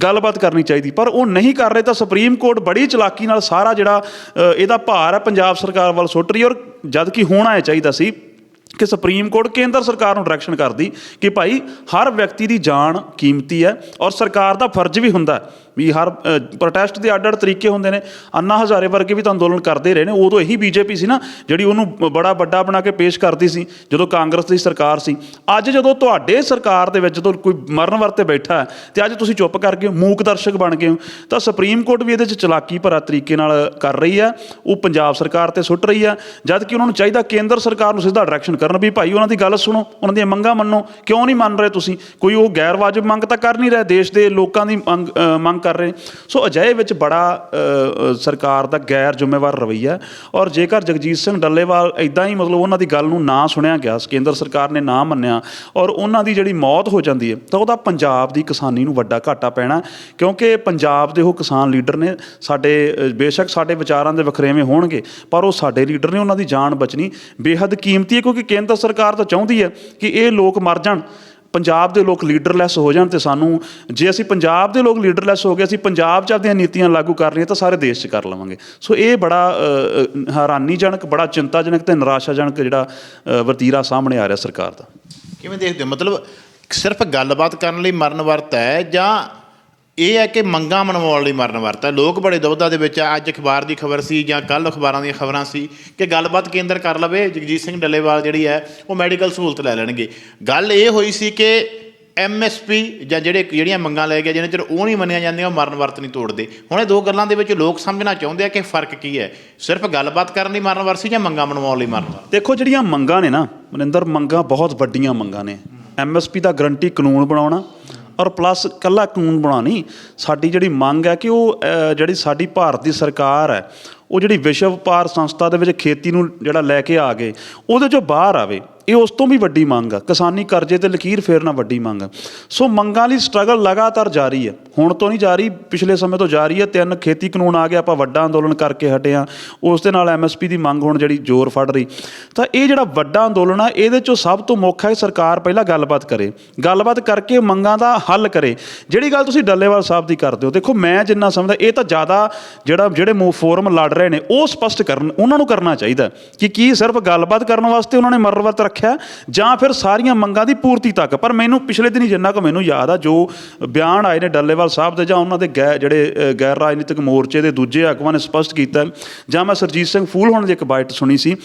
Speaker 1: ਗੱਲਬਾਤ ਕਰਨੀ ਚਾਹੀਦੀ, ਪਰ ਉਹ ਨਹੀਂ ਕਰ ਰਹੇ ਤਾਂ ਸੁਪਰੀਮ ਕੋਰਟ ਬੜੀ ਚਲਾਕੀ ਨਾਲ ਸਾਰਾ ਜਿਹੜਾ ਇਹਦਾ ਭਾਰ ਹੈ, ਪੰਜਾਬ ਸਰਕਾਰ ਵੱਲ ਸੁੱਟ ਰਹੀ ਹੈ ਔਰ ਜਦ ਕਿ ਹੋਣਾ ਇਹ ਚਾਹੀਦਾ ਸੀ ਕਿ ਸੁਪਰੀਮ ਕੋਰਟ ਕੇਂਦਰ ਸਰਕਾਰ ਨੂੰ ਡਾਇਰੈਕਸ਼ਨ ਕਰਦੀ ਕਿ ਭਾਈ ਹਰ ਵਿਅਕਤੀ ਦੀ ਜਾਨ ਕੀਮਤੀ ਹੈ ਔਰ ਸਰਕਾਰ ਦਾ ਫਰਜ਼ ਵੀ ਹੁੰਦਾ ਵੀ ਹਰ ਪ੍ਰੋਟੈਸਟ ਦੇ ਅੱਡ-ਅੱਡ ਤਰੀਕੇ ਹੁੰਦੇ ਨੇ। ਅੰਨਾ ਹਜ਼ਾਰੇ ਵਰਗੇ ਵੀ ਤਾਂ ਅੰਦੋਲਨ ਕਰਦੇ ਰਹੇ ਨੇ। ਉਦੋਂ ਇਹੀ ਬੀਜੇਪੀ ਸੀ ਨਾ, ਜਿਹੜੀ ਉਹਨੂੰ ਬੜਾ ਵੱਡਾ ਬਣਾ ਕੇ ਪੇਸ਼ ਕਰਦੀ ਸੀ, ਜਦੋਂ ਕਾਂਗਰਸ ਦੀ ਸਰਕਾਰ ਸੀ। ਅੱਜ ਜਦੋਂ ਤੁਹਾਡੇ ਸਰਕਾਰ ਦੇ ਵਿੱਚ ਜਦੋਂ ਕੋਈ ਮਰਨ ਵਰਤੇ ਬੈਠਾ ਹੈ, ਤੇ ਅੱਜ ਤੁਸੀਂ ਚੁੱਪ ਕਰਕੇ ਹੋ ਮੂਕ ਦਰਸ਼ਕ ਬਣ ਗਏ ਹੋ, ਤਾਂ ਸੁਪਰੀਮ ਕੋਰਟ ਵੀ ਇਹਦੇ 'ਚ ਚਲਾਕੀ ਭਰਾ ਤਰੀਕੇ ਨਾਲ ਕਰ ਰਹੀ ਹੈ। ਉਹ ਪੰਜਾਬ ਸਰਕਾਰ ਤੇ ਸੁੱਟ ਰਹੀ ਹੈ। ਜਦ ਕਿ ਉਹਨਾਂ ਨੂੰ ਚਾਹੀਦਾ ਕੇਂਦਰ ਸਰਕਾਰ ਨੂੰ ਸਿੱਧਾ ਡਾਇਰੈਕਸ਼ਨ ਕਰਨ ਵੀ ਭਾਈ, ਉਹਨਾਂ ਦੀ ਗੱਲ ਸੁਣੋ, ਉਹਨਾਂ ਦੀਆਂ ਮੰਗਾਂ ਮੰਨੋ। ਕਿਉਂ ਨਹੀਂ ਮੰਨ ਰਹੇ ਤੁਸੀਂ? ਕੋਈ ਉਹ ਗੈਰ ਵਾਜਬ ਮੰਗ ਤਾਂ ਕਰ ਨਹੀਂ ਰਹੇ। ਦੇਸ਼ ਦੇ ਲੋਕਾਂ ਦੀ ਮੰਗ ਮੰਗ ਕਰ ਰਹੇ। ਸੋ ਅਜਿਹੇ ਵਿੱਚ ਬੜਾ ਸਰਕਾਰ ਦਾ ਗੈਰ ਜ਼ਿੰਮੇਵਾਰ ਰਵੱਈਆ ਔਰ ਜੇਕਰ ਜਗਜੀਤ ਸਿੰਘ ਡੱਲੇਵਾਲ ਇਦਾਂ ਹੀ ਮਤਲਬ ਉਹਨਾਂ ਦੀ ਗੱਲ ਨੂੰ ਨਾ ਸੁਣਿਆ ਗਿਆ ਕੇਂਦਰ ਸਰਕਾਰ ਨੇ ਨਾ ਮੰਨਿਆ ਔਰ ਉਹਨਾਂ ਦੀ ਜਿਹੜੀ ਮੌਤ ਹੋ ਜਾਂਦੀ ਹੈ, ਤਾਂ ਉਹਦਾ ਪੰਜਾਬ ਦੀ ਕਿਸਾਨੀ ਨੂੰ ਵੱਡਾ ਘਾਟਾ ਪੈਣਾ ਕਿਉਂਕਿ ਪੰਜਾਬ ਦੇ ਉਹ ਕਿਸਾਨ ਲੀਡਰ ਨੇ, ਸਾਡੇ ਬੇਸ਼ੱਕ ਸਾਡੇ ਵਿਚਾਰਾਂ ਦੇ ਵਖਰੇਵੇਂ ਹੋਣਗੇ, ਪਰ ਉਹ ਸਾਡੇ ਲੀਡਰ ਨੇ ਉਹਨਾਂ ਦੀ ਜਾਨ ਬਚਣੀ। ਬੇਹੱਦ ਕੀਮਤੀ ਹੈ, ਕਿਉਂਕਿ ਕੇਂਦਰ ਸਰਕਾਰ ਤਾਂ ਚਾਹੁੰਦੀ ਹੈ ਕਿ ਇਹ ਲੋਕ ਮਰ ਜਾਣ। ਪੰਜਾਬ ਦੇ ਲੋਕ ਲੀਡਰਲੈਸ ਹੋ ਜਾਣ ਤੇ ਸਾਨੂੰ ਜੇ ਅਸੀਂ ਪੰਜਾਬ ਦੇ ਲੋਕ ਲੀਡਰਲੈਸ ਹੋ ਗਏ ਅਸੀਂ ਪੰਜਾਬ 'ਚ ਆਪਦੀਆਂ ਨੀਤੀਆਂ ਲਾਗੂ ਕਰ ਰਹੀਆਂ ਤਾਂ ਸਾਰੇ ਦੇਸ਼ 'ਚ ਕਰ ਲਵਾਂਗੇ। ਸੋ ਇਹ ਬੜਾ ਹੈਰਾਨੀਜਨਕ ਬੜਾ ਚਿੰਤਾਜਨਕ ਤੇ ਨਿਰਾਸ਼ਾਜਨਕ ਜਿਹੜਾ ਅ, ਵਤੀਰਾ ਸਾਹਮਣੇ ਆ ਰਿਹਾ ਸਰਕਾਰ ਦਾ।
Speaker 2: ਕਿਵੇਂ ਦੇਖਦੇ ਹੋ? ਮਤਲਬ ਸਿਰਫ ਗੱਲਬਾਤ ਕਰਨ ਲਈ ਮਰਨ ਵਰਤ ਹੈ ਜਾਂ ਇਹ ਹੈ ਕਿ ਮੰਗਾਂ ਮਨਵਾਉਣ ਲਈ ਮਰਨ ਵਰਤ ਹੈ। ਲੋਕ ਬੜੇ ਦੁਬਦਾ ਦੇ ਵਿੱਚ ਆ। ਅੱਜ ਅਖਬਾਰ ਦੀ ਖਬਰ ਸੀ ਜਾਂ ਕੱਲ ਅਖਬਾਰਾਂ ਦੀਆਂ ਖਬਰਾਂ ਸੀ ਕਿ ਗੱਲਬਾਤ ਕੇਂਦਰ ਕਰ ਲਵੇ। ਜਗਜੀਤ ਸਿੰਘ ਡੱਲੇਵਾਲ ਜਿਹੜੀ ਹੈ, ਉਹ ਮੈਡੀਕਲ ਸਹੂਲਤ ਲੈ ਲੈਣਗੇ। ਗੱਲ ਇਹ ਹੋਈ ਸੀ ਕਿ ਐਮਐਸਪੀ ਜਾਂ ਜਿਹੜੇ ਜਿਹੜੀਆਂ ਮੰਗਾਂ ਲੈ ਕੇ ਜਿਹਨਾਂ ਚਿਰ ਉਹ ਨਹੀਂ ਮੰਨੀਆਂ ਜਾਂਦੀਆਂ, ਉਹ ਮਰਨ ਵਰਤ ਨਹੀਂ ਤੋੜਦੇ। ਹੁਣ ਇਹ ਦੋ ਗੱਲਾਂ ਦੇ ਵਿੱਚ ਲੋਕ ਸਮਝਣਾ ਚਾਹੁੰਦੇ ਆ ਕਿ ਫ਼ਰਕ ਕੀ ਹੈ। ਸਿਰਫ ਗੱਲਬਾਤ ਕਰਨ ਲਈ ਮਰਨ ਵਰਤ ਸੀ ਜਾਂ ਮੰਗਾਂ ਮਨਵਾਉਣ ਲਈ ਮਰਨ ਵਰਤ?
Speaker 1: ਦੇਖੋ, ਜਿਹੜੀਆਂ ਮੰਗਾਂ ਨੇ ਨਾ, ਮਨਿੰਦਰ, ਮੰਗਾਂ ਬਹੁਤ ਵੱਡੀਆਂ ਮੰਗਾਂ ਨੇ। ਐਮਐਸਪੀ ਦਾ ਗਰੰਟੀ ਕਾਨੂੰਨ ਬਣਾਉਣਾ ਔਰ ਪਲੱਸ ਇਕੱਲਾ ਕਾਨੂੰਨ ਬਣਾਉਣੀ, ਸਾਡੀ ਜਿਹੜੀ ਮੰਗ ਹੈ ਕਿ ਉਹ ਜਿਹੜੀ ਸਾਡੀ ਭਾਰਤ ਦੀ ਸਰਕਾਰ ਹੈ ਉਹ ਜਿਹੜੀ ਵਿਸ਼ਵ ਵਪਾਰ ਸੰਸਥਾ ਦੇ ਵਿੱਚ ਖੇਤੀ ਨੂੰ ਜਿਹੜਾ ਲੈ ਕੇ ਆ ਗਏ, ਉਹਦੇ ਚੋਂ ਬਾਹਰ ਆਵੇ, ਇਹ ਉਸ ਤੋਂ ਵੀ ਵੱਡੀ ਮੰਗ ਆ। ਕਿਸਾਨੀ ਕਰਜ਼ੇ ਤੇ ਲਕੀਰ ਫੇਰਨਾ ਵੱਡੀ ਮੰਗ ਆ। ਸੋ ਮੰਗਾਂ ਲਈ ਸਟਰਗਲ ਲਗਾਤਾਰ ਜਾਰੀ ਹੈ ਹੁਣ ਤੋਂ ਨਹੀਂ ਜਾਰੀ, ਪਿਛਲੇ ਸਮੇਂ ਤੋਂ ਜਾਰੀ ਹੈ ਤਿੰਨ ਖੇਤੀ ਕਾਨੂੰਨ ਆ ਗਏ, ਆਪਾਂ ਵੱਡਾ ਅੰਦੋਲਨ ਕਰਕੇ ਹਟੇ ਆ। ਉਸ ਦੇ ਨਾਲ ਐਮਐਸਪੀ ਦੀ ਮੰਗ ਹੁਣ ਜਿਹੜੀ ਜ਼ੋਰ ਫੜ ਰਹੀ। ਤਾਂ ਇਹ ਜਿਹੜਾ ਵੱਡਾ ਅੰਦੋਲਨ ਆ, ਇਹਦੇ ਚੋਂ ਸਭ ਤੋਂ ਮੁੱਖ ਹੈ ਸਰਕਾਰ ਪਹਿਲਾਂ ਗੱਲਬਾਤ ਕਰੇ। ਗੱਲਬਾਤ ਕਰਕੇ ਮੰਗਾਂ ਦਾ ਹੱਲ ਕਰੇ। ਜਿਹੜੀ ਗੱਲ ਤੁਸੀਂ ਡੱਲੇਵਾਲ ਸਾਹਿਬ ਦੀ ਕਰਦੇ ਹੋ, ਦੇਖੋ ਮੈਂ ਜਿੰਨਾ ਸਮਝਦਾ, ਇਹ ਤਾਂ ਜ਼ਿਆਦਾ ਜਿਹੜਾ, ਜਿਹੜੇ ਮੂ ਫੋਰਮ ਲੜ ਰਹੇ ਨੇ, ਉਹ ਸਪਸ਼ਟ ਕਰਨ, ਉਹਨਾਂ ਨੂੰ ਕਰਨਾ ਚਾਹੀਦਾ ਕਿ ਕੀ ਸਿਰਫ ਗੱਲਬਾਤ ਕਰਨ ਵਾਸਤੇ ਉਹਨਾਂ ਨੇ ਮਰਵਤ ਰੱਖਿਆ ਜਾਂ ਫਿਰ ਸਾਰੀਆਂ ਮੰਗਾਂ ਦੀ ਪੂਰਤੀ ਤੱਕ। ਪਰ ਮੈਨੂੰ ਪਿਛਲੇ ਦਿਨੀ ਜਿੰਨਾ ਕੁ ਮੈਨੂੰ ਯਾਦ ਆ, ਜੋ ਬਿਆਨ ਆਏ ਨੇ ਡੱਲੇਵਾਲ ਸਾਹਿਬ ਦੇ ਜਾਂ ਉਹਨਾਂ ਦੇ ਗੈ, ਜਿਹੜੇ ਗੈਰ ਰਾਜਨੀਤਿਕ ਮੋਰਚੇ ਦੇ ਦੂਜੇ ਆਗੂਆਂ ਨੇ ਸਪਸ਼ਟ ਕੀਤਾ ਜਾਂ ਮੈਂ ਸਰਜੀਤ ਸਿੰਘ ਫੂਲ ਹੋਣ ਦੀ ਇੱਕ ਬਾਈਟ ਸੁਣੀ ਸੀ,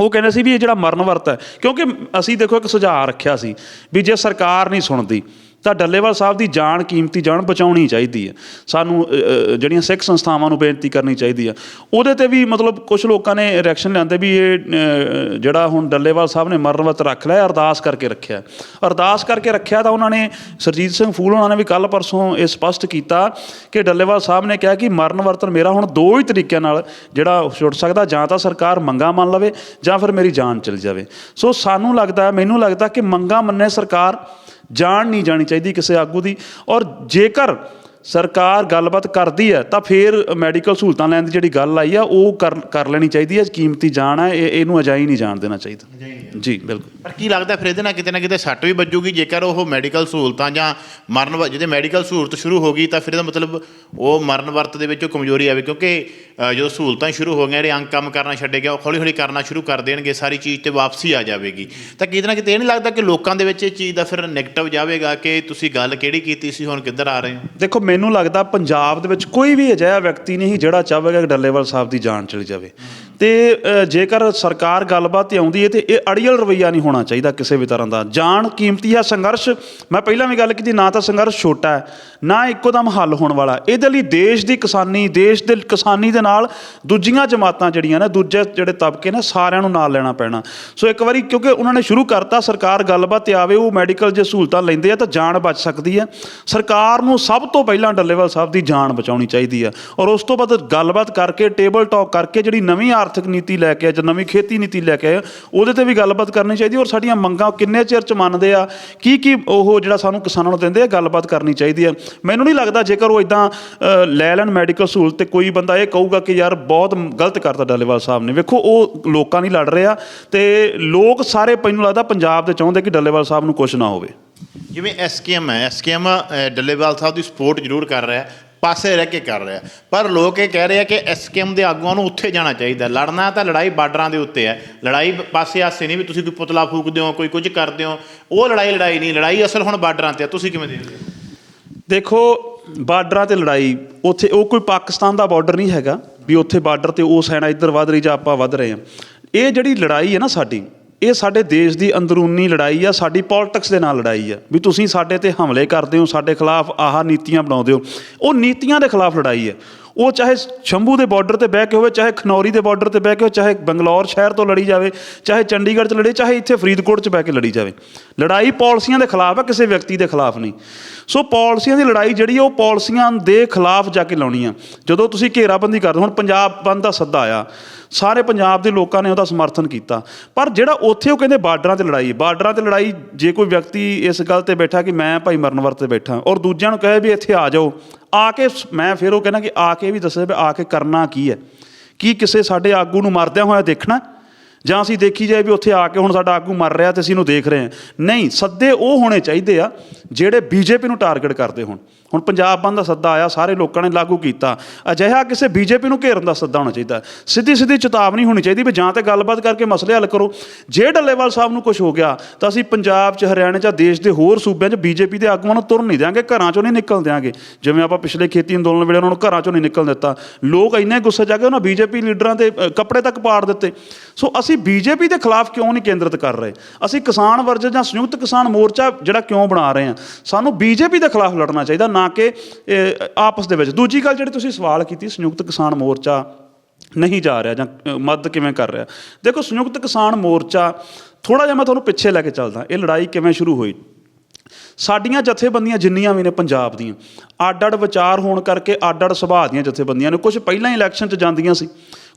Speaker 1: ਉਹ ਕਹਿੰਦੇ ਸੀ ਵੀ ਇਹ ਜਿਹੜਾ ਮਰਨ ਵਰਤ ਹੈ, ਕਿਉਂਕਿ ਅਸੀਂ ਦੇਖੋ ਇੱਕ ਸੁਝਾਅ ਰੱਖਿਆ ਸੀ ਵੀ ਜੇ ਸਰਕਾਰ ਨਹੀਂ ਸੁਣਦੀ ਤਾਂ ਡੱਲੇਵਾਲ ਸਾਹਿਬ ਦੀ ਜਾਨ ਕੀਮਤੀ ਜਾਨ ਬਚਾਉਣੀ ਚਾਹੀਦੀ ਹੈ। ਸਾਨੂੰ ਜਿਹੜੀਆਂ ਸਿੱਖ ਸੰਸਥਾਵਾਂ ਨੂੰ ਬੇਨਤੀ ਕਰਨੀ ਚਾਹੀਦੀ ਆ ਉਹਦੇ ਤੇ ਵੀ ਮਤਲਬ ਕੁਝ ਲੋਕਾਂ ਨੇ ਰਿਐਕਸ਼ਨ ਲਿਆਂਦੇ ਵੀ ਇਹ ਜਿਹੜਾ ਹੁਣ ਡੱਲੇਵਾਲ ਸਾਹਿਬ ਨੇ ਮਰਨ ਵਰਤ ਰੱਖ ਲਿਆ ਅਰਦਾਸ ਕਰਕੇ ਰੱਖਿਆ ਅਰਦਾਸ ਕਰਕੇ ਰੱਖਿਆ ਤਾਂ ਉਹਨਾਂ ਨੇ, ਸਰਜੀਤ ਸਿੰਘ ਫੂਲ ਉਹਨਾਂ ਨੇ ਵੀ ਕੱਲ ਪਰਸੋਂ ਇਹ ਸਪਸ਼ਟ ਕੀਤਾ ਕਿ ਡੱਲੇਵਾਲ ਸਾਹਿਬ ਨੇ ਕਿਹਾ ਕਿ ਮਰਨ ਵਰਤਨ ਮੇਰਾ ਹੁਣ ਦੋ ਹੀ ਤਰੀਕਿਆਂ ਨਾਲ ਜਿਹੜਾ ਛੁੱਟ ਸਕਦਾ, ਜਾਂ ਤਾਂ ਸਰਕਾਰ ਮੰਗਾ ਮੰਨ ਲਵੇ ਜਾਂ ਫਿਰ ਮੇਰੀ ਜਾਨ ਚਲੀ ਜਾਵੇ। ਸੋ ਸਾਨੂੰ ਲੱਗਦਾ, ਮੈਨੂੰ ਲੱਗਦਾ ਕਿ ਮੰਗਾ ਮੰਨੇ ਸਰਕਾਰ ਜਾਣ ਨਹੀਂ ਜਾਣੀ ਚਾਹੀਦੀ ਕਿਸੇ ਆਗੂ ਦੀ ਔਰ ਜੇਕਰ ਸਰਕਾਰ ਗੱਲਬਾਤ ਕਰਦੀ ਹੈ ਤਾਂ ਫਿਰ ਮੈਡੀਕਲ ਸਹੂਲਤਾਂ ਲੈਣ ਦੀ ਜਿਹੜੀ ਗੱਲ ਆਈ ਆ ਉਹ ਕਰ ਕਰ ਲੈਣੀ ਚਾਹੀਦੀ ਹੈ ਕੀਮਤੀ ਜਾਨ ਹੈ ਇਹ ਇਹਨੂੰ ਅਜਾਈ ਨਹੀਂ ਜਾਣ ਦੇਣਾ ਚਾਹੀਦਾ। ਜੀ ਬਿਲਕੁਲ।
Speaker 2: ਪਰ ਕੀ ਲੱਗਦਾ ਫਿਰ ਇਹਦੇ ਨਾਲ ਕਿਤੇ ਨਾ ਕਿਤੇ ਸੱਟ ਵੀ ਵੱਜੂਗੀ ਜੇਕਰ ਉਹ ਮੈਡੀਕਲ ਸਹੂਲਤਾਂ ਜਾਂ ਮਰਨ ਜਿਹਦੇ ਮੈਡੀਕਲ ਸਹੂਲਤ ਸ਼ੁਰੂ ਹੋ ਗਈ ਤਾਂ ਫਿਰ ਇਹਦਾ ਮਤਲਬ ਉਹ ਮਰਨ ਵਰਤ ਦੇ ਵਿੱਚ ਕਮਜ਼ੋਰੀ ਆਵੇ ਕਿਉਂਕਿ ਜਦੋਂ ਸਹੂਲਤਾਂ ਸ਼ੁਰੂ ਹੋ ਗਈਆਂ ਜਿਹੜੇ ਅੰਗ ਕੰਮ ਕਰਨਾ ਛੱਡੇ ਗਿਆ ਉਹ ਹੌਲੀ ਹੌਲੀ ਕਰਨਾ ਸ਼ੁਰੂ ਕਰ ਦੇਣਗੇ ਸਾਰੀ ਚੀਜ਼ ਤੇ ਵਾਪਸੀ ਆ ਜਾਵੇਗੀ। ਤਾਂ ਕਿਤੇ ਨਾ ਕਿਤੇ ਇਹ ਨਹੀਂ ਲੱਗਦਾ ਕਿ ਲੋਕਾਂ ਦੇ ਵਿੱਚ ਇਹ ਚੀਜ਼ ਦਾ ਫਿਰ ਨੈਗੇਟਿਵ ਜਾਵੇਗਾ ਕਿ ਤੁਸੀਂ ਗੱਲ ਕਿਹੜੀ ਕੀਤੀ ਸੀ ਹੁਣ ਕਿੱਧਰ ਆ ਰਹੇ ਹੋ?
Speaker 1: ਦੇਖੋ ਮੈਨੂੰ ਲੱਗਦਾ ਪੰਜਾਬ ਦੇ ਵਿੱਚ ਕੋਈ ਵੀ ਅਜਿਹਾ ਵਿਅਕਤੀ ਨਹੀਂ ਜਿਹੜਾ ਚਾਹਵੇਗਾ ਕਿ ਡੱਲੇਵਾਲ ਸਾਹਿਬ ਦੀ ਜਾਨ ਚਲੀ ਜਾਵੇ। ਤੇ ਜੇਕਰ ਸਰਕਾਰ ਗੱਲਬਾਤ ਤੇ ਆਉਂਦੀ ਹੈ ਤੇ ਇਹ ਅੜੀਅਲ ਰਵਈਆ ਨਹੀਂ ਹੋਣਾ ਚਾਹੀਦਾ ਕਿਸੇ ਵੀ ਤਰ੍ਹਾਂ ਦਾ। ਜਾਨ ਕੀਮਤੀ ਹੈ ਸੰਘਰਸ਼। ਮੈਂ ਪਹਿਲਾਂ ਵੀ ਗੱਲ ਕੀਤੀ, ਨਾ ਤਾਂ ਸੰਘਰਸ਼ ਛੋਟਾ ਹੈ, ਨਾ ਇੱਕੋਦਮ ਹੱਲ ਹੋਣ ਵਾਲਾ ਇਹਦੇ ਲਈ ਦੇਸ਼ ਦੀ ਕਿਸਾਨੀ, ਦੇਸ਼ ਦੇ ਕਿਸਾਨੀ ਦੇ ਨਾਲ ਦੂਜੀਆਂ ਜਮਾਤਾਂ ਜਿਹੜੀਆਂ ਨੇ, ਦੂਜੇ ਜਿਹੜੇ ਤਬਕੇ ਨੇ, ਸਾਰਿਆਂ ਨੂੰ ਨਾਲ ਲੈਣਾ ਪੈਣਾ। ਸੋ ਇੱਕ ਵਾਰੀ, ਕਿਉਂਕਿ ਉਹਨਾਂ ਨੇ ਸ਼ੁਰੂ ਕਰਤਾ, ਸਰਕਾਰ ਗੱਲਬਾਤ ਤੇ ਆਵੇ, ਉਹ ਮੈਡੀਕਲ ਜੇ ਸਹੂਲਤਾਂ ਲੈਂਦੇ ਆ ਤਾਂ ਜਾਨ ਬਚ ਸਕਦੀ ਹੈ। ਸਰਕਾਰ ਨੂੰ ਸਭ ਤੋਂ ਪਹਿਲਾਂ ਡੱਲੇਵਾਲ ਸਾਹਿਬ ਦੀ ਜਾਨ ਬਚਾਉਣੀ ਚਾਹੀਦੀ ਹੈ। ਔਰ ਉਸ ਤੋਂ ਬਾਅਦ ਗੱਲਬਾਤ ਕਰਕੇ, ਟੇਬਲ ਟਾਕ ਕਰਕੇ ਜਿਹੜੀ ਨਵੀਂ ਆਰ ਆਰਥਿਕ ਨੀਤੀ ਲੈ ਕੇ ਆਏ, ਜਾਂ ਨਵੀਂ ਖੇਤੀ ਨੀਤੀ ਲੈ ਕੇ ਆਏ, ਉਹਦੇ ਤੇ ਵੀ ਗੱਲਬਾਤ ਕਰਨੀ ਚਾਹੀਦੀ ਔਰ ਸਾਡੀਆਂ ਮੰਗਾਂ ਕਿੰਨੇ ਚਿਰ ਚ ਮੰਨਦੇ ਆ? ਕੀ ਕੀ ਉਹ ਜਿਹੜਾ ਸਾਨੂੰ ਕਿਸਾਨਾਂ ਨੂੰ ਦਿੰਦੇ ਆ, ਗੱਲਬਾਤ ਕਰਨੀ ਚਾਹੀਦੀ ਹੈ। ਮੈਨੂੰ ਨਹੀਂ ਲੱਗਦਾ ਜੇਕਰ ਉਹ ਇਦਾਂ ਲੈ ਲੈਣ ਮੈਡੀਕਲ ਸਹੂਲਤ ਤੇ ਕੋਈ ਬੰਦਾ ਇਹ ਕਹੂਗਾ ਕਿ ਯਾਰ ਬਹੁਤ ਗਲਤ ਕਰਤਾ ਡੱਲੇਵਾਲ ਸਾਹਿਬ ਨੇ। ਵੇਖੋ, ਉਹ ਲੋਕਾਂ ਨਹੀਂ ਲੜ ਰਿਹਾ ਤੇ ਲੋਕ ਸਾਰੇ ਮੈਨੂੰ ਲੱਗਦਾ ਪੰਜਾਬ ਦੇ ਚਾਹੁੰਦੇ ਕਿ ਡੱਲੇਵਾਲ ਸਾਹਿਬ ਨੂੰ ਕੁਝ ਨਾ ਹੋਵੇ।
Speaker 2: ਜਿਵੇਂ ਐਸਕੇਐਮ ਹੈ ਐਸਕੇਐਮ ਡੱਲੇਵਾਲ ਸਾਹਿਬ ਦੀ ਸਪੋਰਟ ਜ਼ਰੂਰ ਕਰ ਰਿਹਾ। ਪਾਸੇ ਰਹਿ ਕੇ ਕਰ ਰਿਹਾ। ਪਰ ਲੋਕ ਇਹ ਕਹਿ ਰਹੇ ਆ ਕਿ ਐਸਕੇਐਮ ਦੇ ਆਗੂਆਂ ਨੂੰ ਉੱਥੇ ਜਾਣਾ ਚਾਹੀਦਾ ਲੜਨਾ ਤਾਂ ਲੜਾਈ ਬਾਰਡਰਾਂ ਦੇ ਉੱਤੇ ਹੈ। ਲੜਾਈ ਪਾਸੇ ਆਸੇ ਨਹੀਂ ਵੀ ਤੁਸੀਂ ਕੋਈ ਪੁਤਲਾ ਫੂਕਦੇ ਹੋ, ਕੋਈ ਕੁਝ ਕਰਦੇ ਹੋ। ਉਹ ਲੜਾਈ ਲੜਾਈ ਨਹੀਂ। ਲੜਾਈ ਅਸਲ ਹੁਣ ਬਾਰਡਰਾਂ ਤੇ ਆ ਤੁਸੀਂ ਕਿਵੇਂ ਦੇਖਦੇ ਹੋ?
Speaker 1: ਦੇਖੋ, ਬਾਰਡਰਾਂ ਤੇ ਲੜਾਈ, ਉੱਥੇ ਉਹ ਕੋਈ ਪਾਕਿਸਤਾਨ ਦਾ ਬਾਰਡਰ ਨਹੀਂ ਹੈਗਾ ਵੀ ਉੱਥੇ ਬਾਰਡਰ ਤੇ ਉਹ ਸੈਨਾ ਇੱਧਰ ਵੱਧ ਰਹੀ ਜਾਂ ਆਪਾਂ ਵੱਧ ਰਹੇ ਹਾਂ। ਇਹ ਜਿਹੜੀ ਲੜਾਈ ਹੈ ਨਾ ਸਾਡੀ ਇਹ ਸਾਡੇ ਦੇਸ਼ ਦੀ ਅੰਦਰੂਨੀ ਲੜਾਈ ਆ, ਸਾਡੀ ਪੋਲਿਟਿਕਸ ਦੇ ਨਾਲ ਲੜਾਈ ਆ। ਵੀ ਤੁਸੀਂ ਸਾਡੇ ਤੇ ਹਮਲੇ ਕਰਦੇ ਹੋ, ਸਾਡੇ ਖਿਲਾਫ ਆਹ ਨੀਤੀਆਂ ਬਣਾਉਂਦੇ ਹੋ। ਉਹ ਨੀਤੀਆਂ ਦੇ ਖਿਲਾਫ ਲੜਾਈ ਹੈ ਉਹ ਚਾਹੇ ਸ਼ੰਭੂ ਦੇ ਬਾਰਡਰ ਤੇ ਬਹਿ ਕੇ ਹੋਵੇ ਚਾਹੇ ਖਨੌਰੀ ਦੇ ਬਾਰਡਰ ਤੇ ਬਹਿ ਕੇ ਹੋਵੇ ਚਾਹੇ ਬੰਗਲੌਰ ਸ਼ਹਿਰ ਤੋਂ ਲੜੀ ਜਾਵੇ ਚਾਹੇ ਚੰਡੀਗੜ੍ਹ 'ਚ ਲੜੇ ਚਾਹੇ ਇੱਥੇ ਫਰੀਦਕੋਟ 'ਚ ਬਹਿ ਕੇ ਲੜੀ ਜਾਵੇ। ਲੜਾਈ ਪਾਲਿਸੀਆਂ ਦੇ ਖਿਲਾਫ ਹੈ ਕਿਸੇ ਵਿਅਕਤੀ ਦੇ ਖਿਲਾਫ ਨਹੀਂ। ਸੋ ਪਾਲਿਸੀਆਂ ਦੀ ਲੜਾਈ ਜਿਹੜੀ ਆ, ਉਹ ਪਾਲਿਸੀਆਂ ਦੇ ਖਿਲਾਫ ਜਾ ਕੇ ਲਾਉਣੀ ਆ। ਜਦੋਂ ਤੁਸੀਂ ਘੇਰਾਬੰਦੀ ਕਰਦੇ ਹੁਣ ਪੰਜਾਬ ਬੰਦ ਦਾ ਸੱਦਾ ਆਇਆ। ਸਾਰੇ ਪੰਜਾਬ ਦੇ ਲੋਕਾਂ ਨੇ ਉਹਦਾ ਸਮਰਥਨ ਕੀਤਾ। ਪਰ ਜਿਹੜਾ ਉੱਥੇ ਉਹ ਕਹਿੰਦੇ ਬਾਰਡਰਾਂ ਤੇ ਲੜਾਈ ਬਾਰਡਰਾਂ ਤੇ ਲੜਾਈ ਜੇ ਕੋਈ ਵਿਅਕਤੀ ਇਸ ਗੱਲ ਤੇ ਬੈਠਾ ਕਿ ਮੈਂ ਭਾਈ ਮਰਨ ਵਰਤੇ ਬੈਠਾ ਔਰ ਦੂਜਿਆਂ ਨੂੰ ਕਹੇ ਵੀ ਇੱਥੇ ਆ ਜਾਓ ਆ ਕੇ ਮੈਂ ਫਿਰ ਉਹ ਕਹਿੰਦਾ ਕਿ ਆ ਕੇ ਵੀ ਦੱਸਿਆ ਵੀ ਆ ਕੇ ਕਰਨਾ ਕੀ ਹੈ। ਕੀ ਕਿਸੇ ਸਾਡੇ ਆਗੂ ਨੂੰ ਮਰਦਿਆਂ ਹੋਇਆ ਦੇਖਣਾ? ਜਾਂ ਅਸੀਂ ਦੇਖੀ ਜਾਏ ਵੀ ਉੱਥੇ ਆ ਕੇ ਹੁਣ ਸਾਡਾ ਆਗੂ ਮਰ ਰਿਹਾ ਤੇ ਅਸੀਂ ਇਹਨੂੰ ਦੇਖ ਰਹੇ ਹਾਂ। ਨਹੀਂ, ਸੱਦੇ ਉਹ ਹੋਣੇ ਚਾਹੀਦੇ ਆ ਜਿਹੜੇ ਬੀਜੇਪੀ ਨੂੰ ਟਾਰਗੇਟ ਕਰਦੇ ਹੋਣ। ਹੁਣ ਪੰਜਾਬ ਬੰਦ ਦਾ ਸੱਦਾ ਆਇਆ, ਸਾਰੇ ਲੋਕਾਂ ਨੇ ਲਾਗੂ ਕੀਤਾ। ਅਜਿਹਾ ਕਿਸੇ ਬੀਜੇਪੀ ਨੂੰ ਘੇਰਨ ਦਾ ਸੱਦਾ ਹੋਣਾ ਚਾਹੀਦਾ। ਸਿੱਧੀ ਸਿੱਧੀ ਚੇਤਾਵਨੀ ਹੋਣੀ ਚਾਹੀਦੀ ਵੀ ਜਾਂ ਤੇ ਗੱਲਬਾਤ ਕਰਕੇ ਮਸਲੇ ਹੱਲ ਕਰੋ। ਜੇ ਡੱਲੇਵਾਲ ਸਾਹਿਬ ਨੂੰ ਕੁਝ ਹੋ ਗਿਆ, ਤਾਂ ਅਸੀਂ ਪੰਜਾਬ 'ਚ, ਹਰਿਆਣੇ 'ਚ ਜਾਂ ਦੇਸ਼ ਦੇ ਹੋਰ ਸੂਬਿਆਂ 'ਚ ਬੀਜੇਪੀ ਦੇ ਆਗੂਆਂ ਨੂੰ ਤੁਰ ਨਹੀਂ ਦਿਆਂਗੇ, ਘਰਾਂ 'ਚੋਂ ਨਹੀਂ ਨਿਕਲ ਦਿਆਂਗੇ। ਜਿਵੇਂ ਆਪਾਂ ਪਿਛਲੇ ਖੇਤੀ ਅੰਦੋਲਨ ਵੇਲੇ ਉਹਨਾਂ ਨੂੰ ਘਰਾਂ 'ਚੋਂ ਨਹੀਂ ਨਿਕਲ ਦਿੱਤਾ। ਲੋਕ ਇੰਨੇ ਗੁੱਸੇ ਜਾ ਕੇ ਉਹਨਾਂ ਬੀਜੇਪੀ ਲੀਡਰਾਂ ਦੇ ਕੱਪੜੇ ਤੱਕ ਪਾੜ ਦਿੱਤੇ। ਸੋ ਅਸੀਂ ਬੀਜੇਪੀ ਦੇ ਖਿਲਾਫ ਕਿਉਂ ਨਹੀਂ ਕੇਂਦਰਿਤ ਕਰ ਰਹੇ? ਅਸੀਂ ਕਿਸਾਨ ਵਰਜ ਜਾਂ ਸੰਯੁਕਤ ਕਿਸਾਨ ਮੋਰਚਾ ਜਿਹੜਾ ਕਿਉਂ ਬਣਾ ਰਹੇ ਹਾਂ? ਸਾਨੂੰ ਬੀਜੇਪੀ ਦੇ ਖਿਲਾਫ ਲੜਨਾ ਚਾਹੀਦਾ ਨਾ ਕਿ ਆਪਸ ਦੇ ਵਿੱਚ। ਦੂਜੀ ਗੱਲ ਜਿਹੜੀ ਤੁਸੀਂ ਸਵਾਲ ਕੀਤੀ, ਸੰਯੁਕਤ ਕਿਸਾਨ ਮੋਰਚਾ ਨਹੀਂ ਜਾ ਰਿਹਾ ਜਾਂ ਮਦਦ ਕਿਵੇਂ ਕਰ ਰਿਹਾ? ਦੇਖੋ, ਸੰਯੁਕਤ ਕਿਸਾਨ ਮੋਰਚਾ ਥੋੜਾ ਜਿਹਾ ਮੈਂ ਤੁਹਾਨੂੰ ਪਿੱਛੇ ਲੈ ਕੇ ਚੱਲਦਾ। ਇਹ ਲੜਾਈ ਕਿਵੇਂ ਸ਼ੁਰੂ ਹੋਈ? ਸਾਡੀਆਂ ਜਥੇਬੰਦੀਆਂ ਜਿੰਨੀਆਂ ਵੀ ਨੇ ਪੰਜਾਬ ਦੀਆਂ ਅੱਡ ਅੱਡ ਵਿਚਾਰ ਹੋਣ ਕਰਕੇ ਅੱਡ ਅੱਡ ਸੁਭਾਅ ਦੀਆਂ ਜਥੇਬੰਦੀਆਂ ਨੇ ਕੁਝ ਪਹਿਲਾਂ ਹੀ ਇਲੈਕਸ਼ਨ 'ਚ ਜਾਂਦੀਆਂ ਸੀ।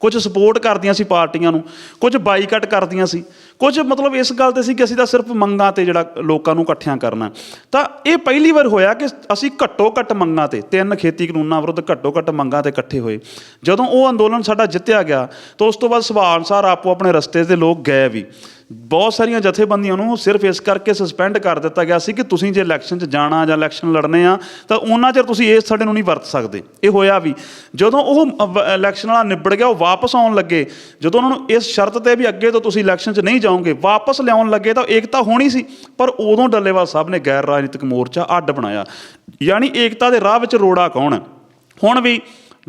Speaker 1: ਕੁਝ ਸਪੋਰਟ ਕਰਦੀਆਂ ਸੀ ਪਾਰਟੀਆਂ ਨੂੰ, ਕੁਝ ਬਾਈਕਾਟ ਕਰਦੀਆਂ ਸੀ। ਕੁਝ ਮਤਲਬ ਇਸ ਗੱਲ ਤੇ ਸੀ ਕਿ ਅਸੀਂ ਤਾਂ ਸਿਰਫ ਮੰਗਾਂ ਤੇ ਜਿਹੜਾ ਲੋਕਾਂ ਨੂੰ ਇਕੱਠਿਆਂ ਕਰਨਾ ਤਾਂ ਇਹ ਪਹਿਲੀ ਵਾਰ ਹੋਇਆ ਕਿ ਅਸੀਂ ਘੱਟੋ ਘੱਟ ਮੰਗਾਂ ਤੇ, ਤਿੰਨ ਖੇਤੀ ਕਾਨੂੰਨਾਂ ਵਿਰੁੱਧ ਘੱਟੋ ਘੱਟ ਮੰਗਾਂ ਤੇ ਇਕੱਠੇ ਹੋਏ। ਜਦੋਂ ਉਹ ਅੰਦੋਲਨ ਸਾਡਾ ਜਿੱਤਿਆ ਗਿਆ, ਤਾਂ ਉਸ ਤੋਂ ਬਾਅਦ ਸੁਭਾਅ ਅਨੁਸਾਰ ਆਪੋ ਆਪਣੇ ਰਸਤੇ ਤੇ ਲੋਕ ਗਏ ਵੀ। ਬਹੁਤ ਸਾਰੀਆਂ ਜਥੇਬੰਦੀਆਂ ਨੂੰ ਸਿਰਫ ਇਸ ਕਰਕੇ ਸਸਪੈਂਡ ਕਰ ਦਿੱਤਾ ਗਿਆ ਸੀ ਕਿ ਤੁਸੀਂ ਜੇ ਇਲੈਕਸ਼ਨ 'ਚ ਜਾਣਾ ਜਾਂ ਇਲੈਕਸ਼ਨ ਲੜਨੇ ਆ, ਤਾਂ ਉਹਨਾਂ ਚਿਰ ਤੁਸੀਂ ਇਸ ਸਾਡੇ ਨੂੰ ਨਹੀਂ ਵਰਤ ਸਕਦੇ। ਇਹ ਹੋਇਆ ਵੀ ਜਦੋਂ ਉਹ ਇਲੈਕਸ਼ਨ ਵਾਲਾ ਨਿਬੜ ਗਿਆ, ਉਹ ਵਾਪਸ ਆਉਣ ਲੱਗੇ, ਜਦੋਂ ਉਹਨਾਂ ਨੂੰ ਇਸ ਸ਼ਰਤ ਤੇ ਵੀ ਅੱਗੇ ਤੋਂ ਤੁਸੀਂ ਇਲੈਕਸ਼ਨ 'ਚ ਨਹੀਂ ਜਾਓਗੇ, ਵਾਪਸ ਲਿਆਉਣ ਲੱਗੇ ਤਾਂ ਏਕਤਾ ਹੋਣੀ ਸੀ। ਪਰ ਉਦੋਂ ਡੱਲੇਵਾਲ ਸਾਹਿਬ ਨੇ ਗੈਰ ਰਾਜਨੀਤਿਕ ਮੋਰਚਾ ਅੱਡ ਬਣਾਇਆ। ਯਾਨੀ ਏਕਤਾ ਦੇ ਰਾਹ ਵਿੱਚ ਰੋੜਾ ਕੌਣ ਹੁਣ ਵੀ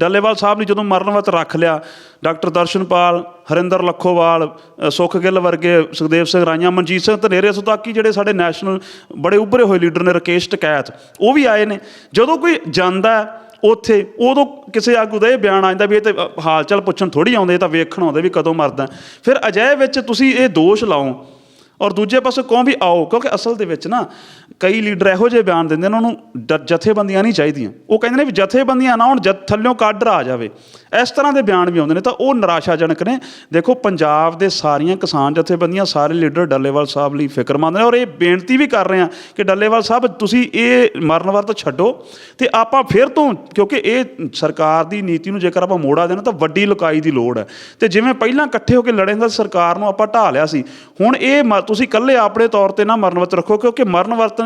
Speaker 1: ਡੱਲੇਵਾਲ ਸਾਹਿਬ ਨੇ ਜਦੋਂ ਮਰਨ ਵਤ ਰੱਖ ਲਿਆ ਡਾਕਟਰ ਦਰਸ਼ਨਪਾਲ ਹਰਿੰਦਰ ਲੱਖੋਵਾਲ ਅ, ਸੁਖ ਗਿੱਲ ਵਰਗੇ ਸੁਖਦੇਵ ਸਿੰਘ ਰਾਈਆਂ ਮਨਜੀਤ ਸਿੰਘ ਧਨੇਰੇ ਸੁਤਾਕੀ ਜਿਹੜੇ ਸਾਡੇ ਨੈਸ਼ਨਲ ਬੜੇ ਉੱਭਰੇ ਹੋਏ ਲੀਡਰ ਨੇ ਰਕੇਸ਼ ਟਕੈਤ ਉਹ ਵੀ ਆਏ ਨੇ। ਜਦੋਂ ਕੋਈ ਜਾਂਦਾ ਉੱਥੇ ਉਦੋਂ ਕਿਸੇ ਆਗੂ ਦਾ ਇਹ ਬਿਆਨ ਆ ਜਾਂਦਾ ਵੀ ਇਹ ਤੇ ਅ, ਹਾਲ ਚਾਲ ਪੁੱਛਣ ਥੋੜੀ ਆਉਂਦੇ ਇਹ ਤਾਂ ਵੇਖਣ ਆਉਂਦੇ ਵੀ ਕਦੋਂ ਮਰਦਾ। ਫਿਰ ਅਜਿਹੇ ਵਿੱਚ ਤੁਸੀਂ ਇਹ ਦੋਸ਼ ਲਾਓ ਔਰ ਦੂਜੇ ਪਾਸੇ ਕਹੋ ਵੀ ਆਓ, ਕਿਉਂਕਿ ਅਸਲ ਦੇ ਵਿੱਚ ਨਾ ਕਈ ਲੀਡਰ ਇਹੋ ਜਿਹੇ ਬਿਆਨ ਦਿੰਦੇ ਨੇ, ਉਹਨਾਂ ਨੂੰ ਡ- ਜਥੇਬੰਦੀਆਂ ਨਹੀਂ ਚਾਹੀਦੀਆਂ। ਉਹ ਕਹਿੰਦੇ ਨੇ ਵੀ ਜਥੇਬੰਦੀਆਂ ਨਾ ਹੁਣ ਜਥ ਥੱਲਿਓਂ ਕਾਡਰ ਆ ਜਾਵੇ। ਇਸ ਤਰ੍ਹਾਂ ਦੇ ਬਿਆਨ ਵੀ ਆਉਂਦੇ ਨੇ, ਤਾਂ ਉਹ ਨਿਰਾਸ਼ਾਜਨਕ ਨੇ। ਦੇਖੋ, ਪੰਜਾਬ ਦੇ ਸਾਰੀਆਂ ਕਿਸਾਨ ਜਥੇਬੰਦੀਆਂ, ਸਾਰੇ ਲੀਡਰ ਡੱਲੇਵਾਲ ਸਾਹਿਬ ਲਈ ਫਿਕਰਮੰਦ ਨੇ, ਔਰ ਇਹ ਬੇਨਤੀ ਵੀ ਕਰ ਰਹੇ ਆ ਕਿ ਡੱਲੇਵਾਲ ਸਾਹਿਬ, ਤੁਸੀਂ ਇਹ ਮਰਨ ਵਰਤ ਛੱਡੋ ਤੇ ਆਪਾਂ ਫਿਰ ਤੋਂ, ਕਿਉਂਕਿ ਇਹ ਸਰਕਾਰ ਦੀ ਨੀਤੀ ਨੂੰ ਜੇਕਰ ਆਪਾਂ ਮੋੜਾ ਦੇਣਾ, ਤਾਂ ਵੱਡੀ ਲੁਕਾਈ ਦੀ ਲੋੜ ਹੈ। ਤੇ ਜਿਵੇਂ ਪਹਿਲਾਂ ਇਕੱਠੇ ਹੋ ਕੇ ਲੜੇ ਤਾਂ ਸਰਕਾਰ ਨੂੰ ਆਪਾਂ ਢਾਹ ਲਿਆ ਸੀ, ਹੁਣ ਇਹ ਮ- ਤੁਸੀਂ ਇਕੱਲੇ ਆਪਣੇ ਤੌਰ ਤੇ ਨਾ ਮਰਨ ਵਰਤ ਰੱਖੋ ਕਿਉਂਕਿ ਮਰਨ ਵਰਤ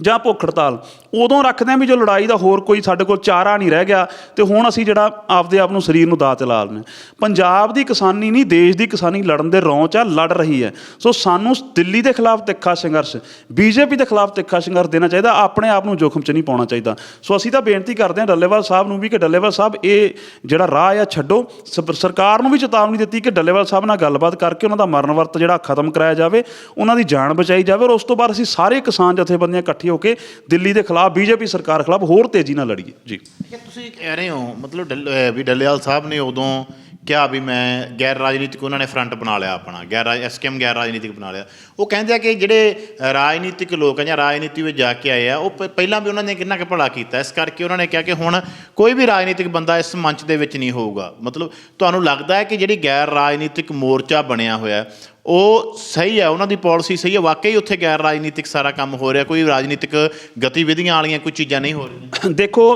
Speaker 1: ਜਾਂ ਭੁੱਖ ਹੜਤਾਲ, ਉਦੋਂ ਰੱਖਦੇ ਆ ਵੀ ਜੋ ਲੜਾਈ ਦਾ ਹੋਰ ਕੋਈ ਸਾਡੇ ਕੋਲ ਚਾਰਾ ਨਹੀਂ ਰਹਿ ਗਿਆ ਤੇ ਹੁਣ ਅਸੀਂ ਜਿਹੜਾ ਆਪਦੇ ਆਪ ਨੂੰ ਸਰੀਰ ਨੂੰ ਦਾਤ ਲਾ ਲੈਂਦੇ ਪੰਜਾਬ ਦੀ ਕਿਸਾਨੀ ਨਹੀਂ, ਦੇਸ਼ ਦੀ ਕਿਸਾਨੀ ਲੜਨ ਦੇ ਰੌਂ 'ਚ ਆ, ਲੜ ਰਹੀ ਹੈ। ਸੋ ਸਾਨੂੰ ਦਿੱਲੀ ਦੇ ਖਿਲਾਫ ਤਿੱਖਾ ਸੰਘਰਸ਼, ਬੀਜੇਪੀ ਦੇ ਖਿਲਾਫ ਤਿੱਖਾ ਸੰਘਰਸ਼ ਦੇਣਾ ਚਾਹੀਦਾ, ਆਪਣੇ ਆਪ ਨੂੰ ਜੋਖਮ 'ਚ ਨਹੀਂ ਪਾਉਣਾ ਚਾਹੀਦਾ। ਸੋ ਅਸੀਂ ਤਾਂ ਬੇਨਤੀ ਕਰਦੇ ਹਾਂ ਡੱਲੇਵਾਲ ਸਾਹਿਬ ਨੂੰ ਵੀ ਕਿ ਡੱਲੇਵਾਲ ਸਾਹਿਬ, ਇਹ ਜਿਹੜਾ ਰਾਹ ਆ ਛੱਡੋ। ਸਪ- ਸਰਕਾਰ ਨੂੰ ਵੀ ਚੇਤਾਵਨੀ ਦਿੱਤੀ ਕਿ ਡੱਲੇਵਾਲ ਸਾਹਿਬ ਨਾਲ ਗੱਲਬਾਤ ਕਰਕੇ ਉਹਨਾਂ ਦਾ ਮਰਨ ਵਰਤ ਜਿਹੜਾ ਖਤਮ ਕਰਾਇਆ ਜਾਵੇ, ਉਹਨਾਂ ਦੀ ਜਾਨ ਬਚਾਈ ਜਾਵੇ ਔਰ ਉਸ ਤੋਂ ਬਾਅਦ ਅਸੀਂ ਸਾਰੇ ਕਿਸਾਨ ਜਥੇਬੰਦੀਆਂ ਇਕੱਠੇ ਹੋ ਕੇ ਦਿੱਲੀ ਦੇ ਖਿਲਾਫ, ਬੀਜੇਪੀ ਸਰਕਾਰ ਖਿਲਾਫ ਹੋਰ ਤੇਜ਼ੀ ਨਾਲ ਲੜੀਏ। ਜੀ।
Speaker 2: ਤੁਸੀਂ ਕਹਿ ਰਹੇ ਹੋ, ਮਤਲਬ ਡੱਲ- ਅਹ ਵੀ ਡੱਲੇਵਾਲ ਸਾਹਿਬ ਨੇ ਉਦੋਂ ਕਿਹਾ ਵੀ ਮੈਂ ਗੈਰ ਰਾਜਨੀਤਿਕ ਉਹਨਾਂ ਨੇ ਫਰੰਟ ਬਣਾ ਲਿਆ ਆਪਣਾ, ਗੈਰ ਐਸਕੇਐਮ ਗੈਰ ਰਾਜਨੀਤਿਕ ਬਣਾ ਲਿਆ। ਉਹ ਕਹਿੰਦੇ ਆ ਕਿ ਜਿਹੜੇ ਰਾਜਨੀਤਿਕ ਲੋਕ ਆ ਜਾਂ ਰਾਜਨੀਤੀ ਵਿੱਚ ਜਾ ਕੇ ਆਏ ਆ, ਉਹ ਪ- ਪਹਿਲਾਂ ਵੀ ਉਹਨਾਂ ਨੇ ਕਿੰਨਾ ਕੁ ਭਲਾ ਕੀਤਾ। ਇਸ ਕਰਕੇ ਉਹਨਾਂ ਨੇ ਕਿਹਾ ਕਿ ਹੁਣ ਕੋਈ ਵੀ ਰਾਜਨੀਤਿਕ ਬੰਦਾ ਇਸ ਮੰਚ ਦੇ ਵਿੱਚ ਨਹੀਂ ਹੋਊਗਾ। ਮਤਲਬ ਤੁਹਾਨੂੰ ਲੱਗਦਾ ਹੈ ਕਿ ਜਿਹੜੀ ਗੈਰ ਰਾਜਨੀਤਿਕ ਮੋਰਚਾ ਬਣਿਆ ਹੋਇਆ, ਉਹ ਸਹੀ ਹੈ ਉਹਨਾਂ ਦੀ ਪਾਲਿਸੀ ਸਹੀ ਹੈ ਵਾਕਈ ਉੱਥੇ ਗੈਰ ਰਾਜਨੀਤਿਕ ਸਾਰਾ ਕੰਮ ਹੋ ਰਿਹਾ, ਕੋਈ ਰਾਜਨੀਤਿਕ ਗਤੀਵਿਧੀਆਂ ਵਾਲੀਆਂ ਕੋਈ ਚੀਜ਼ਾਂ ਨਹੀਂ ਹੋ ਰਹੀਆਂ।
Speaker 1: ਦੇਖੋ,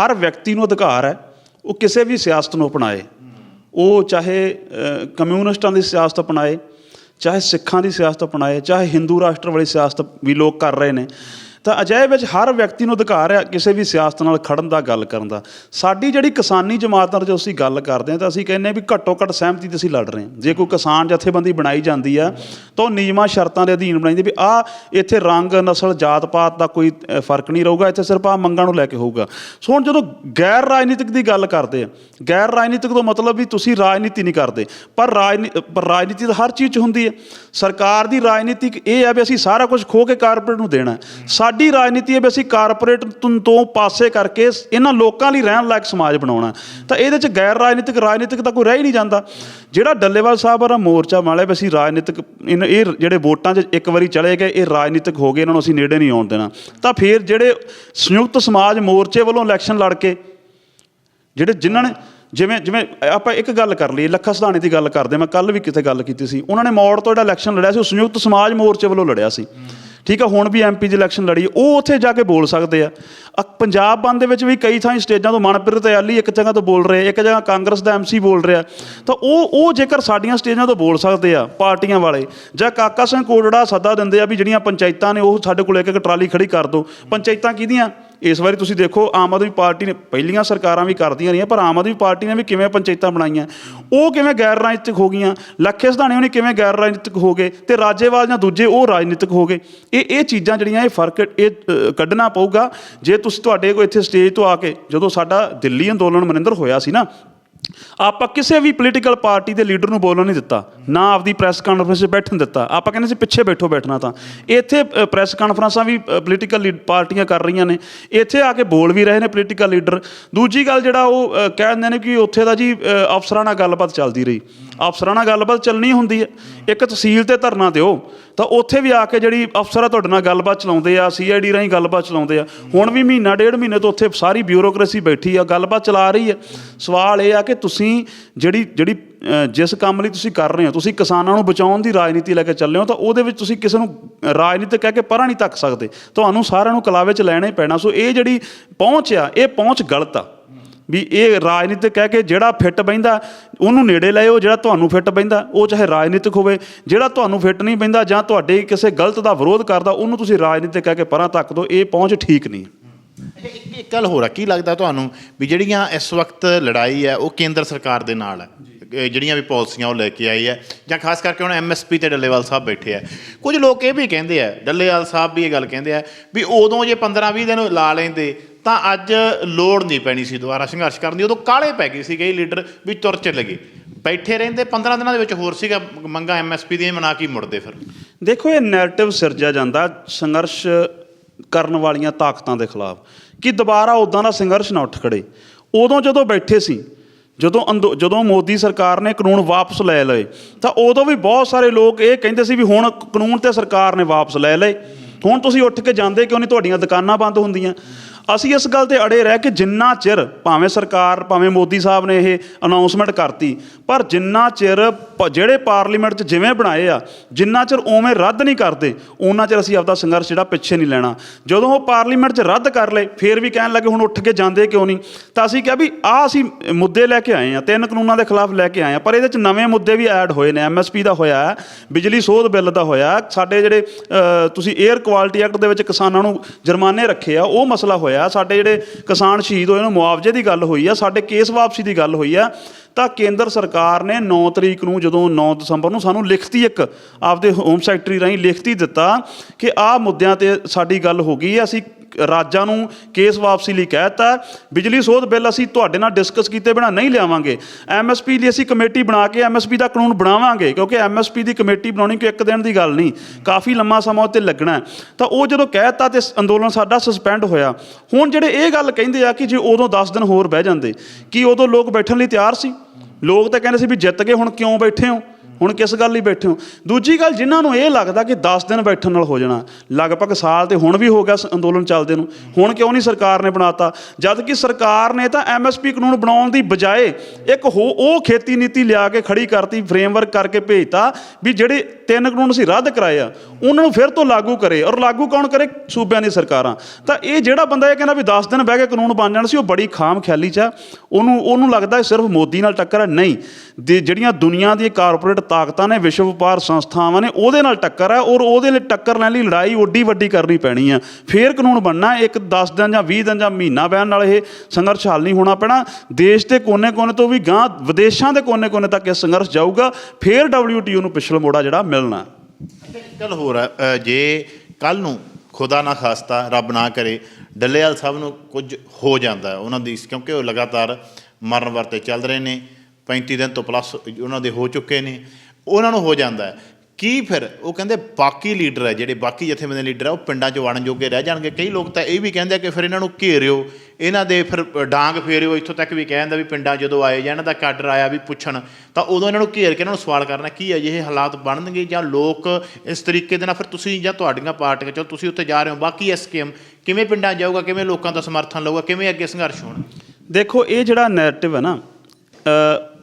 Speaker 1: ਹਰ ਵਿਅਕਤੀ ਨੂੰ ਅਧਿਕਾਰ ਹੈ, ਉਹ ਕਿਸੇ ਵੀ ਸਿਆਸਤ ਨੂੰ ਅਪਣਾਏ। ਉਹ ਚਾਹੇ ਕਮਿਊਨਿਸਟਾਂ ਦੀ ਸਿਆਸਤ ਅਪਣਾਏ, ਚਾਹੇ ਸਿੱਖਾਂ ਦੀ ਸਿਆਸਤ ਅਪਣਾਏ, ਚਾਹੇ ਹਿੰਦੂ ਰਾਸ਼ਟਰ ਵਾਲੀ ਸਿਆਸਤ ਵੀ ਲੋਕ ਕਰ ਰਹੇ ਨੇ। ਤਾਂ ਅਜਿਹੇ ਵਿੱਚ ਹਰ ਵਿਅਕਤੀ ਨੂੰ ਅਧਿਕਾਰ ਹੈ ਕਿਸੇ ਵੀ ਸਿਆਸਤ ਨਾਲ ਖੜਨ ਦਾ, ਗੱਲ ਕਰਨ ਦਾ। ਸਾਡੀ ਜਿਹੜੀ ਕਿਸਾਨੀ ਜਮਾਤ ਨਾਲ ਜੋ ਅਸੀਂ ਗੱਲ ਕਰਦੇ ਹਾਂ, ਤਾਂ ਅਸੀਂ ਕਹਿੰਦੇ ਵੀ ਘੱਟੋ ਘੱਟ ਸਹਿਮਤੀ ਤੇ ਅਸੀਂ ਲੜ ਰਹੇ ਹਾਂ। ਜੇ ਕੋਈ ਕਿਸਾਨ ਜਥੇਬੰਦੀ ਬਣਾਈ ਜਾਂਦੀ ਆ ਤਾਂ ਉਹ ਨਿਯਮਾਂ ਸ਼ਰਤਾਂ ਦੇ ਅਧੀਨ ਬਣਾਈ ਜਾਂਦੀ ਵੀ ਆ ਇੱਥੇ ਰੰਗ, ਨਸਲ ਜਾਤ ਪਾਤ ਦਾ ਕੋਈ ਫ਼ਰਕ ਨਹੀਂ ਰਹੂਗਾ, ਇੱਥੇ ਸਿਰਫ ਆ ਮੰਗਾਂ ਨੂੰ ਲੈ ਕੇ ਹੋਊਗਾ। ਸੋ ਹੁਣ ਜਦੋਂ ਗੈਰ ਰਾਜਨੀਤਿਕ ਦੀ ਗੱਲ ਕਰਦੇ ਆ ਗੈਰ ਰਾਜਨੀਤਿਕ ਤੋਂ ਮਤਲਬ ਵੀ ਤੁਸੀਂ ਰਾਜਨੀਤੀ ਨਹੀਂ ਕਰਦੇ, ਪਰ ਰਾਜਨੀ, ਪਰ ਰਾਜਨੀਤੀ ਤਾਂ ਹਰ ਚੀਜ਼ 'ਚ ਹੁੰਦੀ ਹੈ। ਸਰਕਾਰ ਦੀ ਰਾਜਨੀਤਿਕ ਇਹ ਆ ਵੀ ਅਸੀਂ ਸਾਰਾ ਕੁਝ ਖੋ ਕੇ ਕਾਰਪੋਰੇਟ ਨੂੰ ਦੇਣਾ ਹੈ। ਸਾਡੀ ਰਾਜਨੀਤੀ ਹੈ ਵੀ ਅਸੀਂ ਕਾਰਪੋਰੇਟ ਤੋਂ ਪਾਸੇ ਕਰਕੇ ਇਹਨਾਂ ਲੋਕਾਂ ਲਈ ਰਹਿਣ ਲਾਇਕ ਸਮਾਜ ਬਣਾਉਣਾ ਤਾਂ ਇਹਦੇ 'ਚ ਗੈਰ ਰਾਜਨੀਤਿਕ ਰਾਜਨੀਤਿਕ ਤਾਂ ਕੋਈ ਰਹਿ ਹੀ ਨਹੀਂ ਜਾਂਦਾ। ਜਿਹੜਾ ਡੱਲੇਵਾਲ ਸਾਹਿਬ ਵਾਲਾ ਮੋਰਚਾ ਮਾਲੇ ਵੀ ਅਸੀਂ ਰਾਜਨੀਤਿਕ ਇਨ- ਇਹ ਜਿਹੜੇ ਵੋਟਾਂ 'ਚ ਇੱਕ ਵਾਰੀ ਚਲੇ ਗਏ, ਇਹ ਰਾਜਨੀਤਿਕ ਹੋ ਗਏ, ਇਹਨਾਂ ਨੂੰ ਅਸੀਂ ਨੇੜੇ ਨਹੀਂ ਆਉਣ ਦੇਣਾ। ਤਾਂ ਫਿਰ ਜਿਹੜੇ ਸੰਯੁਕਤ ਸਮਾਜ ਮੋਰਚੇ ਵੱਲੋਂ ਇਲੈਕਸ਼ਨ ਲੜ ਕੇ, ਜਿਹੜੇ ਜਿਨ੍ਹਾਂ ਨੇ ਜਿਵੇਂ ਜਿਵੇਂ ਆਪਾਂ ਇੱਕ ਗੱਲ ਕਰ ਲਈ ਲੱਖਾ ਸਧਾਣੇ ਦੀ ਗੱਲ ਕਰਦੇ, ਮੈਂ ਕੱਲ ਵੀ ਕਿਤੇ ਗੱਲ ਕੀਤੀ ਸੀ। ਉਹਨਾਂ ਨੇ ਮੌੜ ਤੋਂ ਜਿਹੜਾ ਇਲੈਕਸ਼ਨ ਲੜਿਆ ਸੀ, ਉਹ ਸੰਯੁਕਤ ਸਮਾਜ ਮੋਰਚੇ ਵੱਲੋਂ ਲੜਿਆ ਸੀ। ਠੀਕ ਆ, ਹੁਣ ਵੀ ਐਮਪੀ ਦੀ ਇਲੈਕਸ਼ਨ ਲੜੀ, ਉਹ ਉੱਥੇ ਜਾ ਕੇ ਬੋਲ ਸਕਦੇ ਆ। ਅ- ਪੰਜਾਬ ਬੰਦ ਦੇ ਵਿੱਚ ਵੀ ਕਈ ਥਾਂ ਸਟੇਜਾਂ ਤੋਂ ਮਨਪ੍ਰੀਤ ਅਲੀ ਇੱਕ ਜਗ੍ਹਾ ਤੋਂ ਬੋਲ ਰਹੇ, ਇੱਕ ਜਗ੍ਹਾ ਕਾਂਗਰਸ ਦਾ ਐਮਸੀ ਬੋਲ ਰਿਹਾ। ਤਾਂ ਉਹ ਉਹ ਜੇਕਰ ਸਾਡੀਆਂ ਸਟੇਜਾਂ ਤੋਂ ਬੋਲ ਸਕਦੇ ਆ, ਪਾਰਟੀਆਂ ਵਾਲੇ, ਜਾਂ ਕਾਕਾ ਸਿੰਘ ਕੋਟੜਾ ਸੱਦਾ ਦਿੰਦੇ ਆ ਵੀ ਜਿਹੜੀਆਂ ਪੰਚਾਇਤਾਂ ਨੇ, ਉਹ ਸਾਡੇ ਕੋਲ ਇੱਕ ਇੱਕ ਟਰਾਲੀ ਖੜੀ ਕਰ ਦਿਓ ਪੰਚਾਇਤਾਂ ਕਿਹਦੀਆਂ? ਇਸ ਵਾਰੀ ਤੁਸੀਂ ਦੇਖੋ, ਆਮ ਆਦਮੀ ਪਾਰਟੀ ਨੇ ਪਹਿਲੀਆਂ ਸਰਕਾਰਾਂ ਵੀ ਕਰਦੀਆਂ ਰਹੀਆਂ, ਪਰ ਆਮ ਆਦਮੀ ਪਾਰਟੀ ਨੇ ਵੀ ਕਿਵੇਂ ਪੰਚਾਇਤਾਂ ਬਣਾਈਆਂ? ਉਹ ਕਿਵੇਂ ਗੈਰ ਰਾਜਨੀਤਿਕ ਹੋ ਗਈਆਂ? ਲੱਖੇ ਸਧਾਣੇ ਉਹਨੇ ਕਿਵੇਂ ਗੈਰ ਰਾਜਨੀਤਿਕ ਹੋ ਗਏ ਤੇ ਰਾਜੇਵਾਲ ਜਾਂ ਦੂਜੇ ਉਹ ਰਾਜਨੀਤਿਕ ਹੋ ਗਏ? ਇਹ ਇਹ ਚੀਜ਼ਾਂ ਜਿਹੜੀਆਂ ਇਹ ਫ਼ਰਕ, ਇਹ ਕੱਢਣਾ ਪਊਗਾ। ਜੇ ਤੁਸੀਂ ਤੁਹਾਡੇ ਕੋਲ ਇੱਥੇ ਸਟੇਜ ਤੋਂ ਆ ਕੇ ਜਦੋਂ ਸਾਡਾ ਦਿੱਲੀ ਅੰਦੋਲਨ ਮਨਿੰਦਰ ਹੋਇਆ ਸੀ ਨਾ, ਆਪਾਂ ਕਿਸੇ ਵੀ ਪੋਲੀਟੀਕਲ ਪਾਰਟੀ ਦੇ ਲੀਡਰ ਨੂੰ ਬੋਲਣ ਨਹੀਂ ਦਿੱਤਾ। ਨਾ ਆਪਦੀ ਪ੍ਰੈਸ ਕਾਨਫਰੰਸ 'ਚ ਬੈਠਣ ਦਿੱਤਾ। ਆਪਾਂ ਕਹਿੰਦੇ ਸੀ ਪਿੱਛੇ ਬੈਠੋ ਬੈਠਣਾ ਤਾਂ। ਇੱਥੇ ਪ੍ਰੈਸ ਕਾਨਫਰੰਸਾਂ ਵੀ ਪੋਲੀਟੀਕਲ ਪਾਰਟੀਆਂ ਕਰ ਰਹੀਆਂ ਨੇ। ਇੱਥੇ ਆ ਕੇ ਬੋਲ ਵੀ ਰਹੇ ਨੇ ਪੋਲੀਟੀਕਲ ਲੀਡਰ ਦੂਜੀ ਗੱਲ ਜਿਹੜਾ ਉਹ ਅ, ਕਹਿ ਦਿੰਦੇ ਨੇ ਕਿ ਉੱਥੇ ਦਾ ਜੀ ਅਫਸਰਾਂ ਨਾਲ ਗੱਲਬਾਤ ਚੱਲਦੀ ਰਹੀ। ਅਫਸਰਾਂ ਨਾਲ ਗੱਲਬਾਤ ਚੱਲਣੀ ਹੁੰਦੀ ਹੈ। ਇੱਕ ਤਹਿਸੀਲ ਤੇ ਧਰਨਾ ਦਿਓ। ਤਾਂ ਉੱਥੇ ਵੀ ਆ ਕੇ ਜਿਹੜੀ ਅਫਸਰ ਆ ਤੁਹਾਡੇ ਨਾਲ ਗੱਲਬਾਤ ਚਲਾਉਂਦੇ ਆ ਸੀਆਈਡੀ ਰਾਹੀਂ ਗੱਲਬਾਤ ਚਲਾਉਂਦੇ ਆ। ਹੁਣ ਵੀ ਮਹੀਨਾ ਡੇਢ ਮਹੀਨੇ ਤੋਂ ਉੱਥੇ ਸਾਰੀ ਬਿਊਰੋਕ੍ਰੇਸੀ ਬੈਠੀ ਆ ਗੱਲਬਾਤ ਚਲਾ ਰਹੀ ਹੈ। ਸਵਾਲ ਇਹ ਆ ਕਿ ਤੁਸੀਂ ਜਿਹੜੀ ਜਿਹੜੀ ਜਿਸ ਕੰਮ ਲਈ ਤੁਸੀਂ ਕਰ ਰਹੇ ਹੋ, ਤੁਸੀਂ ਕਿਸਾਨਾਂ ਨੂੰ ਬਚਾਉਣ ਦੀ ਰਾਜਨੀਤੀ ਲੈ ਕੇ ਚੱਲੇ ਹੋ, ਤਾਂ ਉਹਦੇ ਵਿੱਚ ਤੁਸੀਂ ਕਿਸੇ ਨੂੰ ਰਾਜਨੀਤਿਕ ਕਹਿ ਕੇ ਪਰਾਂ ਨਹੀਂ ਤੱਕ ਸਕਦੇ। ਤੁਹਾਨੂੰ ਸਾਰਿਆਂ ਨੂੰ ਕਲਾਵੇ 'ਚ ਲੈਣਾ ਹੀ ਪੈਣਾ। ਸੋ ਇਹ ਜਿਹੜੀ ਪਹੁੰਚ ਆ, ਇਹ ਪਹੁੰਚ ਗਲਤ ਆ। ਵੀ ਇਹ ਰਾਜਨੀਤਿਕ ਕਹਿ ਕੇ ਜਿਹੜਾ ਫਿੱਟ ਬੈਂਦਾ ਉਹਨੂੰ ਨੇੜੇ ਲਾਇਓ ਜਿਹੜਾ ਤੁਹਾਨੂੰ ਫਿੱਟ ਬੈਂਦਾ ਉਹ ਚਾਹੇ ਰਾਜਨੀਤਿਕ ਹੋਵੇ, ਜਿਹੜਾ ਤੁਹਾਨੂੰ ਫਿੱਟ ਨਹੀਂ ਬੈਂਦਾ ਜਾਂ ਤੁਹਾਡੇ ਕਿਸੇ ਗਲਤ ਦਾ ਵਿਰੋਧ ਕਰਦਾ, ਉਹਨੂੰ ਤੁਸੀਂ ਰਾਜਨੀਤਿਕ ਕਹਿ ਕੇ ਪਰਾਂ ਤੱਕ ਦਿਓ। ਇਹ ਪਹੁੰਚ ਠੀਕ ਨਹੀਂ।
Speaker 2: ਇੱਕ ਗੱਲ ਹੋਰ ਆ, ਕੀ ਲੱਗਦਾ ਤੁਹਾਨੂੰ ਵੀ ਜਿਹੜੀਆਂ ਇਸ ਵਕਤ ਲੜਾਈ ਹੈ, ਉਹ ਕੇਂਦਰ ਸਰਕਾਰ ਦੇ ਨਾਲ ਹੈ? ਜਿਹੜੀਆਂ ਵੀ ਪਾਲਿਸੀਆਂ ਉਹ ਲੈ ਕੇ ਆਈ ਹੈ ਜਾਂ ਖਾਸ ਕਰਕੇ ਹੁਣ ਐਮਐਸਪੀ ਤੇ ਡੱਲੇਵਾਲ ਸਾਹਿਬ ਬੈਠੇ ਆ। ਕੁਝ ਲੋਕ ਇਹ ਵੀ ਕਹਿੰਦੇ ਆ, ਡੱਲੇਵਾਲ ਸਾਹਿਬ ਵੀ ਇਹ ਗੱਲ ਕਹਿੰਦੇ ਆ ਵੀ ਉਦੋਂ ਜੇ 15-20 ਦਿਨ ਲਾ ਲੈਂਦੇ ਤਾਂ ਅੱਜ ਲੋੜ ਨਹੀਂ ਪੈਣੀ ਸੀ ਦੁਬਾਰਾ ਸੰਘਰਸ਼ ਕਰਨ ਦੀ। ਉਦੋਂ ਕਾਲੇ ਪੈ ਗਏ ਸੀ ਕਈ ਲੀਡਰ ਵੀ ਤੁਰ ਚੱਲ ਗਏ ਬੈਠੇ ਰਹਿੰਦੇ 15 ਦਿਨਾਂ ਦੇ ਵਿੱਚ ਹੋਰ ਸੀਗਾ ਮੰਗਾ ਐਮਐਸਪੀ ਦੀਆਂ ਮਨਾ ਕੀ ਮੁੜਦੇ ਫਿਰ।
Speaker 1: ਦੇਖੋ, ਇਹ ਨੈਰੇਟਿਵ ਸਿਰਜਿਆ ਜਾਂਦਾ ਸੰਘਰਸ਼ ਕਰਨ ਵਾਲੀਆਂ ਤਾਕਤਾਂ ਦੇ ਖਿਲਾਫ। ਕਿ ਦੁਬਾਰਾ ਉਦਾਂ ਦਾ ਸੰਘਰਸ਼ ਨਾ ਉੱਠ ਖੜੇ। ਉਦੋਂ ਜਦੋਂ ਬੈਠੇ ਸੀ ਜਦੋਂ ਅੰਦੋ- ਜਦੋਂ ਮੋਦੀ ਸਰਕਾਰ ਨੇ ਕਾਨੂੰਨ ਵਾਪਸ ਲੈ ਲਏ, ਤਾਂ ਉਦੋਂ ਵੀ ਬਹੁਤ ਸਾਰੇ ਲੋਕ ਇਹ ਕਹਿੰਦੇ ਸੀ ਵੀ ਹੁਣ ਕਾਨੂੰਨ ਤੇ ਸਰਕਾਰ ਨੇ ਵਾਪਸ ਲੈ ਲਏ। ਹੁਣ ਤੁਸੀਂ ਉੱਠ ਕੇ ਜਾਂਦੇ ਕਿਉਂ ਨਹੀਂ? ਤੁਹਾਡੀਆਂ ਦੁਕਾਨਾਂ ਬੰਦ ਹੁੰਦੀਆਂ। ਅਸੀਂ ਇਸ ਗੱਲ ਤੇ ਅੜੇ ਰਹਿ ਕਿ ਜਿੰਨਾ ਚਿਰ ਭਾਵੇਂ ਸਰਕਾਰ, ਭਾਵੇਂ ਮੋਦੀ ਸਾਹਿਬ ਨੇ ਇਹ ਅਨਾਉਂਸਮੈਂਟ ਕਰਤੀ, ਪਰ ਜਿੰਨਾ ਚਿਰ ਪ- ਜਿਹੜੇ ਪਾਰਲੀਮੈਂਟ 'ਚ ਜਿਵੇਂ ਬਣਾਏ ਆ, ਜਿੰਨਾ ਚਿਰ ਉਵੇਂ ਰੱਦ ਨਹੀਂ ਕਰਦੇ ਉਹਨਾਂ ਚਿਰ ਅਸੀਂ ਆਪਦਾ ਸੰਘਰਸ਼ ਜਿਹੜਾ ਪਿੱਛੇ ਨਹੀਂ ਲੈਣਾ। ਜਦੋਂ ਉਹ ਪਾਰਲੀਮੈਂਟ 'ਚ ਰੱਦ ਕਰ ਲਏ, ਫੇਰ ਵੀ ਕਹਿਣ ਲੱਗੇ ਹੁਣ ਉੱਠ ਕੇ ਜਾਂਦੇ ਕਿਉਂ ਨਹੀਂ? ਤਾਂ ਅਸੀਂ ਕਿਹਾ ਵੀ ਆਹ ਅਸੀਂ ਮੁੱਦੇ ਲੈ ਕੇ ਆਏ ਆ, ਤਿੰਨ ਕਾਨੂੰਨਾਂ ਦੇ ਖਿਲਾਫ ਲੈ ਕੇ ਆਏ ਆ, ਪਰ ਇਹਦੇ 'ਚ ਨਵੇਂ ਮੁੱਦੇ ਵੀ ਐਡ ਹੋਏ ਨੇ ਐਮਐਸਪੀ ਦਾ ਹੋਇਆ, ਬਿਜਲੀ ਸੋਧ ਬਿੱਲ ਦਾ ਹੋਇਆ, ਸਾਡੇ ਜਿਹੜੇ ਤੁਸੀਂ 에ਅਰ ਕੁਆਲਿਟੀ ਐਕਟ ਦੇ ਵਿੱਚ ਕਿਸਾਨਾਂ ਨੂੰ ਜੁਰਮਾਨੇ ਰੱਖੇ ਆ, ਉਹ ਮਸਲਾ ਹੋਇਆ ਸਾਡੇ ਜਿਹੜੇ ਕਿਸਾਨ ਸ਼ਹੀਦ ਹੋਏ ਨੇ ਮੁਆਵਜ਼ੇ ਦੀ ਗੱਲ ਹੋਈ ਆ, ਸਾਡੇ ਕੇਸ ਵਾਪਸੀ ਦੀ ਗੱਲ ਹੋਈ ਆ, ਤਾਂ ਕੇਂਦਰ ਸਰਕਾਰ ਨੇ 9 ਤਰੀਕ ਨੂੰ ਜਦੋਂ 9 ਦਸੰਬਰ ਨੂੰ ਸਾਨੂੰ ਲਿਖਤੀ ਇੱਕ ਆਪਦੇ ਹੋਮ ਸੈਕਟਰੀ ਰਾਹੀਂ ਲਿਖਤੀ ਦਿੱਤਾ ਕਿ ਆਹ ਮੁੱਦਿਆਂ ਤੇ ਸਾਡੀ ਗੱਲ ਹੋ ਗਈ ਹੈ, ਅਸੀਂ ਰਾਜਾਂ ਨੂੰ ਕੇਸ ਵਾਪਸੀ ਲਈ ਕਹਿਤਾ ਬਿਜਲੀ ਸੋਧ ਬਿੱਲ ਅਸੀਂ ਤੁਹਾਡੇ ਨਾਲ ਡਿਸਕਸ ਕੀਤੇ ਬਿਨਾ ਨਹੀਂ ਲਿਆਵਾਂਗੇ। ਐਮਐਸਪੀ ਲਈ ਅਸੀਂ ਕਮੇਟੀ ਬਣਾ ਕੇ ਐਮਐਸਪੀ ਦਾ ਕਾਨੂੰਨ ਬਣਾਵਾਂਗੇ, ਕਿਉਂਕਿ ਐਮਐਸਪੀ ਦੀ ਕਮੇਟੀ ਬਣਾਉਣੀ ਕੋਈ ਇੱਕ ਦਿਨ ਦੀ ਗੱਲ ਨਹੀਂ। ਕਾਫੀ ਲੰਮਾ ਸਮਾਂ ਉੱਤੇ ਲੱਗਣਾ ਤਾਂ ਉਹ ਜਦੋਂ ਕਹਿਤਾ ਤੇ ਸ- ਅੰਦੋਲਨ ਸਾਡਾ ਸਸਪੈਂਡ ਹੋਇਆ। ਹੁਣ ਜਿਹੜੇ ਇਹ ਗੱਲ ਕਹਿੰਦੇ ਆ ਕਿ ਜੇ ਉਦੋਂ 10 ਦਿਨ ਹੋਰ ਬਹਿ ਜਾਂਦੇ, ਕੀ ਉਦੋਂ ਲੋਕ ਬੈਠਣ ਲਈ ਤਿਆਰ ਸੀ? ਲੋਕ ਤਾਂ ਕਹਿੰਦੇ ਸੀ ਵੀ ਜਿੱਤ ਗਏ, ਹੁਣ ਕਿਉਂ ਬੈਠੇ ਹੋ? ਹੁਣ ਕਿਸ ਗੱਲ ਲਈ ਬੈਠੇ ਹੋ? ਦੂਜੀ ਗੱਲ, ਜਿਨ੍ਹਾਂ ਨੂੰ ਇਹ ਲੱਗਦਾ ਕਿ 10 ਦਿਨ ਬੈਠਣ ਨਾਲ ਹੋ ਜਾਣਾ, ਲਗਭਗ ਸਾਲ ਤੇ ਹੁਣ ਵੀ ਹੋ ਗਿਆ ਸ- ਅੰਦੋਲਨ ਚੱਲਦੇ ਨੂੰ, ਹੁਣ ਕਿਉਂ ਨਹੀਂ ਸਰਕਾਰ ਨੇ ਬਣਾਤਾ? ਜਦ ਕਿ ਸਰਕਾਰ ਨੇ ਤਾਂ ਐਮਐਸਪੀ ਕਾਨੂੰਨ ਬਣਾਉਣ ਦੀ ਬਜਾਏ ਇੱਕ ਹੋ, ਉਹ ਖੇਤੀ ਨੀਤੀ ਲਿਆ ਕੇ ਖੜੀ ਕਰਤੀ ਫਰੇਮਵਰਕ ਕਰਕੇ ਭੇਜਤਾ ਵੀ ਜਿਹੜੇ ਤਿੰਨ ਕਾਨੂੰਨ ਅਸੀਂ ਰੱਦ ਕਰਾਏ ਆ, ਉਹਨਾਂ ਨੂੰ ਫਿਰ ਤੋਂ ਲਾਗੂ ਕਰੇ। ਔਰ ਲਾਗੂ ਕੌਣ ਕਰੇ? ਸੂਬਿਆਂ ਦੀ ਸਰਕਾਰਾਂ। ਤਾਂ ਇਹ ਜਿਹੜਾ ਬੰਦਾ ਇਹ ਕਹਿੰਦਾ ਵੀ 10 ਦਿਨ ਬਹਿ ਕੇ ਕਾਨੂੰਨ ਬਣ ਜਾਣ ਸੀ, ਉਹ ਬੜੀ ਖਾਮ ਖਿਆਲੀ ਚ ਆ। ਉਹਨੂੰ ਉਹਨੂੰ ਲੱਗਦਾ ਸਿਰਫ ਮੋਦੀ ਨਾਲ ਟੱਕਰ ਹੈ ਨਹੀਂ। ਦੇ, ਜਿਹੜੀਆਂ ਦੁਨੀਆ ਦੀ ਕਾਰਪੋਰੇਟ ਤਾਕਤਾਂ ਨੇ, ਵਿਸ਼ਵ ਵਪਾਰ ਸੰਸਥਾਵਾਂ ਨੇ, ਉਹਦੇ ਨਾਲ ਟੱਕਰ ਹੈ ਔਰ ਉਹਦੇ ਲਈ ਟੱਕਰ ਲੈਣ ਲਈ ਲੜਾਈ ਓਡੀ ਵੱਡੀ ਕਰਨੀ ਪੈਣੀ ਆ ਫੇਰ ਕਾਨੂੰਨ ਬਣਨਾ, ਇੱਕ 10 ਦਿਨ ਜਾਂ 20 ਦਿਨ ਜਾਂ ਮਹੀਨਾ ਬਹਿਣ ਨਾਲ ਇਹ ਸੰਘਰਸ਼ ਹੱਲ ਨਹੀਂ ਹੋਣਾ ਪੈਣਾ। ਦੇਸ਼ ਦੇ ਕੋਨੇ-ਕੋਨੇ ਤੋਂ ਵੀ ਗਾਂ ਵਿਦੇਸ਼ਾਂ ਦੇ ਕੋਨੇ-ਕੋਨੇ ਤੱਕ ਇਹ ਸੰਘਰਸ਼ ਜਾਊਗਾ। ਫੇਰ WTO ਨੂੰ ਪਿਛਲਾ ਮੋੜਾ ਜਿਹੜਾ ਮਿਲਣਾ।
Speaker 2: ਇੱਕ ਗੱਲ ਹੋਰ ਹੈ ਜੇ ਕੱਲ ਨੂੰ ਖੁਦਾ ਨਾ ਖਾਸਤਾ, ਰੱਬ ਨਾ ਕਰੇ, ਡੱਲੇਵਾਲ ਸਾਹਿਬ ਨੂੰ ਕੁਝ ਹੋ ਜਾਂਦਾ ਉਹਨਾਂ ਦੀ, ਕਿਉਂਕਿ ਉਹ ਲਗਾਤਾਰ ਮਰਨ ਵਰਤੇ ਚੱਲ ਰਹੇ ਨੇ। 35 ਦਿਨ ਤੋਂ ਪਲੱਸ ਉਹਨਾਂ ਦੇ ਹੋ ਚੁੱਕੇ ਨੇ, ਉਹਨਾਂ ਨੂੰ ਹੋ ਜਾਂਦਾ ਕੀ ਫਿਰ ਉਹ ਕਹਿੰਦੇ ਬਾਕੀ ਲੀਡਰ ਹੈ, ਜਿਹੜੇ ਬਾਕੀ ਜਥੇਬੰਦੀਆਂ ਲੀਡਰ ਹੈ, ਉਹ ਪਿੰਡਾਂ 'ਚ ਵੜਨ ਜੋਗੇ ਰਹਿ ਜਾਣਗੇ। ਕਈ ਲੋਕ ਤਾਂ ਇਹ ਵੀ ਕਹਿੰਦੇ ਆ ਕਿ ਫਿਰ ਇਹਨਾਂ ਨੂੰ ਘੇਰਿਓ, ਇਹਨਾਂ ਦੇ ਫਿਰ ਡਾਂਗ ਫੇਰਿਓ, ਇੱਥੋਂ ਤੱਕ ਵੀ ਕਹਿੰਦਾ ਵੀ ਪਿੰਡਾਂ ਜਦੋਂ ਆਏ ਜਾਂ ਇਹਨਾਂ ਦਾ ਕਾਡਰ ਆਇਆ ਵੀ ਪੁੱਛਣ, ਤਾਂ ਉਦੋਂ ਇਹਨਾਂ ਨੂੰ ਘੇਰ ਕੇ ਇਹਨਾਂ ਨੂੰ ਸਵਾਲ ਕਰਨਾ, ਕੀ ਹੈ ਇਹ ਹਾਲਾਤ ਬਣਨਗੇ ਜਾਂ ਲੋਕ ਇਸ ਤਰੀਕੇ ਦੇ ਨਾਲ ਫਿਰ ਤੁਸੀਂ ਜਾਂ ਤੁਹਾਡੀਆਂ ਪਾਰਟੀਆਂ ਚੋਂ ਤੁਸੀਂ ਉੱਥੇ ਜਾ ਰਹੇ ਹੋ, ਬਾਕੀ ਐਸਕੇਐਮ ਕਿਵੇਂ ਪਿੰਡਾਂ 'ਚ ਜਾਊਗਾ, ਕਿਵੇਂ ਲੋਕਾਂ ਦਾ ਸਮਰਥਨ ਲਊਗਾ, ਕਿਵੇਂ ਅੱਗੇ ਸੰਘਰਸ਼ ਹੋਣਾ?
Speaker 1: ਦੇਖੋ, ਇਹ ਜਿਹੜਾ ਨੈਰੇਟਿਵ ਹੈ ਨਾ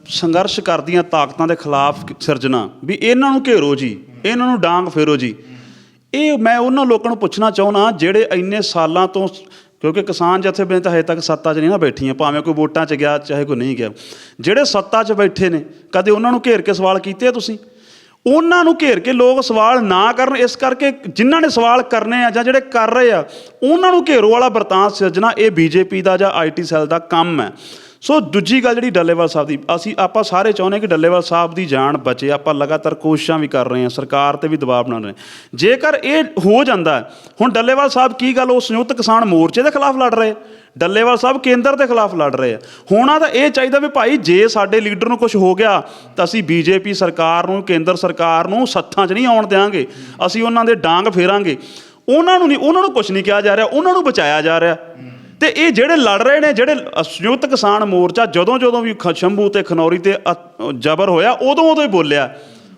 Speaker 1: ਸੰਘਰਸ਼ ਕਰਦੀਆਂ ਤਾਕਤਾਂ ਦੇ ਖਿਲਾਫ ਸਿਰਜਣਾ, ਵੀ ਇਹਨਾਂ ਨੂੰ ਘੇਰੋ ਜੀ, ਇਹਨਾਂ ਨੂੰ ਡਾਂਗ ਫੇਰੋ ਜੀ। ਇਹ ਮੈਂ ਉਹਨਾਂ ਲੋਕਾਂ ਨੂੰ ਪੁੱਛਣਾ ਚਾਹੁੰਦਾ ਜਿਹੜੇ ਇੰਨੇ ਸਾਲਾਂ ਤੋਂ ਕਿਉਂਕਿ ਕਿਸਾਨ ਜਥੇਬੰਦੀਆਂ ਤਾਂ ਹਜੇ ਤੱਕ ਸੱਤਾ 'ਚ ਨਹੀਂ ਨਾ ਬੈਠੀਆਂ, ਭਾਵੇਂ ਕੋਈ ਵੋਟਾਂ 'ਚ ਗਿਆ, ਚਾਹੇ ਕੋਈ ਨਹੀਂ ਗਿਆ। ਜਿਹੜੇ ਸੱਤਾ 'ਚ ਬੈਠੇ ਨੇ, ਕਦੇ ਉਹਨਾਂ ਨੂੰ ਘੇਰ ਕੇ ਸਵਾਲ ਕੀਤੇ ਆ ਤੁਸੀਂ? ਉਹਨਾਂ ਨੂੰ ਘੇਰ ਕੇ ਲੋਕ ਸਵਾਲ ਨਾ ਕਰਨ, ਇਸ ਕਰਕੇ ਜਿਨ੍ਹਾਂ ਨੇ ਸਵਾਲ ਕਰਨੇ ਆ ਜਾਂ ਜਿਹੜੇ ਕਰ ਰਹੇ ਆ, ਉਹਨਾਂ ਨੂੰ ਘੇਰੋ ਵਾਲਾ ਵਰਤਾਂਤ ਸਿਰਜਣਾ, ਇਹ ਬੀਜੇਪੀ ਦਾ ਜਾਂ ਆਈਟੀ ਸੈੱਲ ਦਾ ਕੰਮ ਹੈ। ਸੋ ਦੂਜੀ ਗੱਲ ਜਿਹੜੀ ਡੱਲੇਵਾਲ ਸਾਹਿਬ ਦੀ, ਅਸੀਂ, ਆਪਾਂ ਸਾਰੇ ਚਾਹੁੰਦੇ ਕਿ ਡੱਲੇਵਾਲ ਸਾਹਿਬ ਦੀ ਜਾਨ ਬਚੇ, ਆਪਾਂ ਲਗਾਤਾਰ ਕੋਸ਼ਿਸ਼ਾਂ ਵੀ ਕਰ ਰਹੇ ਹਾਂ, ਸਰਕਾਰ ਤੇ ਵੀ ਦਬਾਅ ਬਣਾ ਰਹੇ ਹਾਂ। ਜੇਕਰ ਇਹ ਹੋ ਜਾਂਦਾ, ਹੁਣ ਡੱਲੇਵਾਲ ਸਾਹਿਬ ਕੀ ਗੱਲ, ਉਹ ਸੰਯੁਕਤ ਕਿਸਾਨ ਮੋਰਚੇ ਦੇ ਖਿਲਾਫ ਲੜ ਰਹੇ, ਡੱਲੇਵਾਲ ਸਾਹਿਬ ਕੇਂਦਰ ਦੇ ਖਿਲਾਫ ਲੜ ਰਹੇ ਆ। ਹੋਣਾ ਤਾਂ ਇਹ ਚਾਹੀਦਾ ਵੀ ਭਾਈ, ਜੇ ਸਾਡੇ ਲੀਡਰ ਨੂੰ ਕੁਝ ਹੋ ਗਿਆ, ਤਾਂ ਅਸੀਂ ਬੀਜੇਪੀ ਸਰਕਾਰ ਨੂੰ, ਕੇਂਦਰ ਸਰਕਾਰ ਨੂੰ ਸੱਥਾਂ 'ਚ ਨਹੀਂ ਆਉਣ ਦਿਆਂਗੇ, ਅਸੀਂ ਉਹਨਾਂ ਦੇ ਡਾਂਗ ਫੇਰਾਂਗੇ। ਉਹਨਾਂ ਨੂੰ ਨਹੀਂ, ਉਹਨਾਂ ਨੂੰ ਕੁਝ ਨਹੀਂ ਕਿਹਾ ਜਾ ਰਿਹਾ, ਉਹਨਾਂ ਨੂੰ ਬਚਾਇਆ ਜਾ ਰਿਹਾ। ਤੇ ਇਹ ਜਿਹੜੇ ਲੜ ਰਹੇ ਨੇ, ਜਿਹੜੇ ਸੰਯੁਕਤ ਕਿਸਾਨ ਮੋਰਚਾ ਜਦੋਂ ਜਦੋਂ ਵੀ ਖ- ਸ਼ੰਭੂ ਤੇ ਖਨੌਰੀ ਤੇ ਅ- ਜ਼ਬਰ ਹੋਇਆ, ਉਦੋਂ ਉਦੋਂ ਹੀ ਬੋਲਿਆ।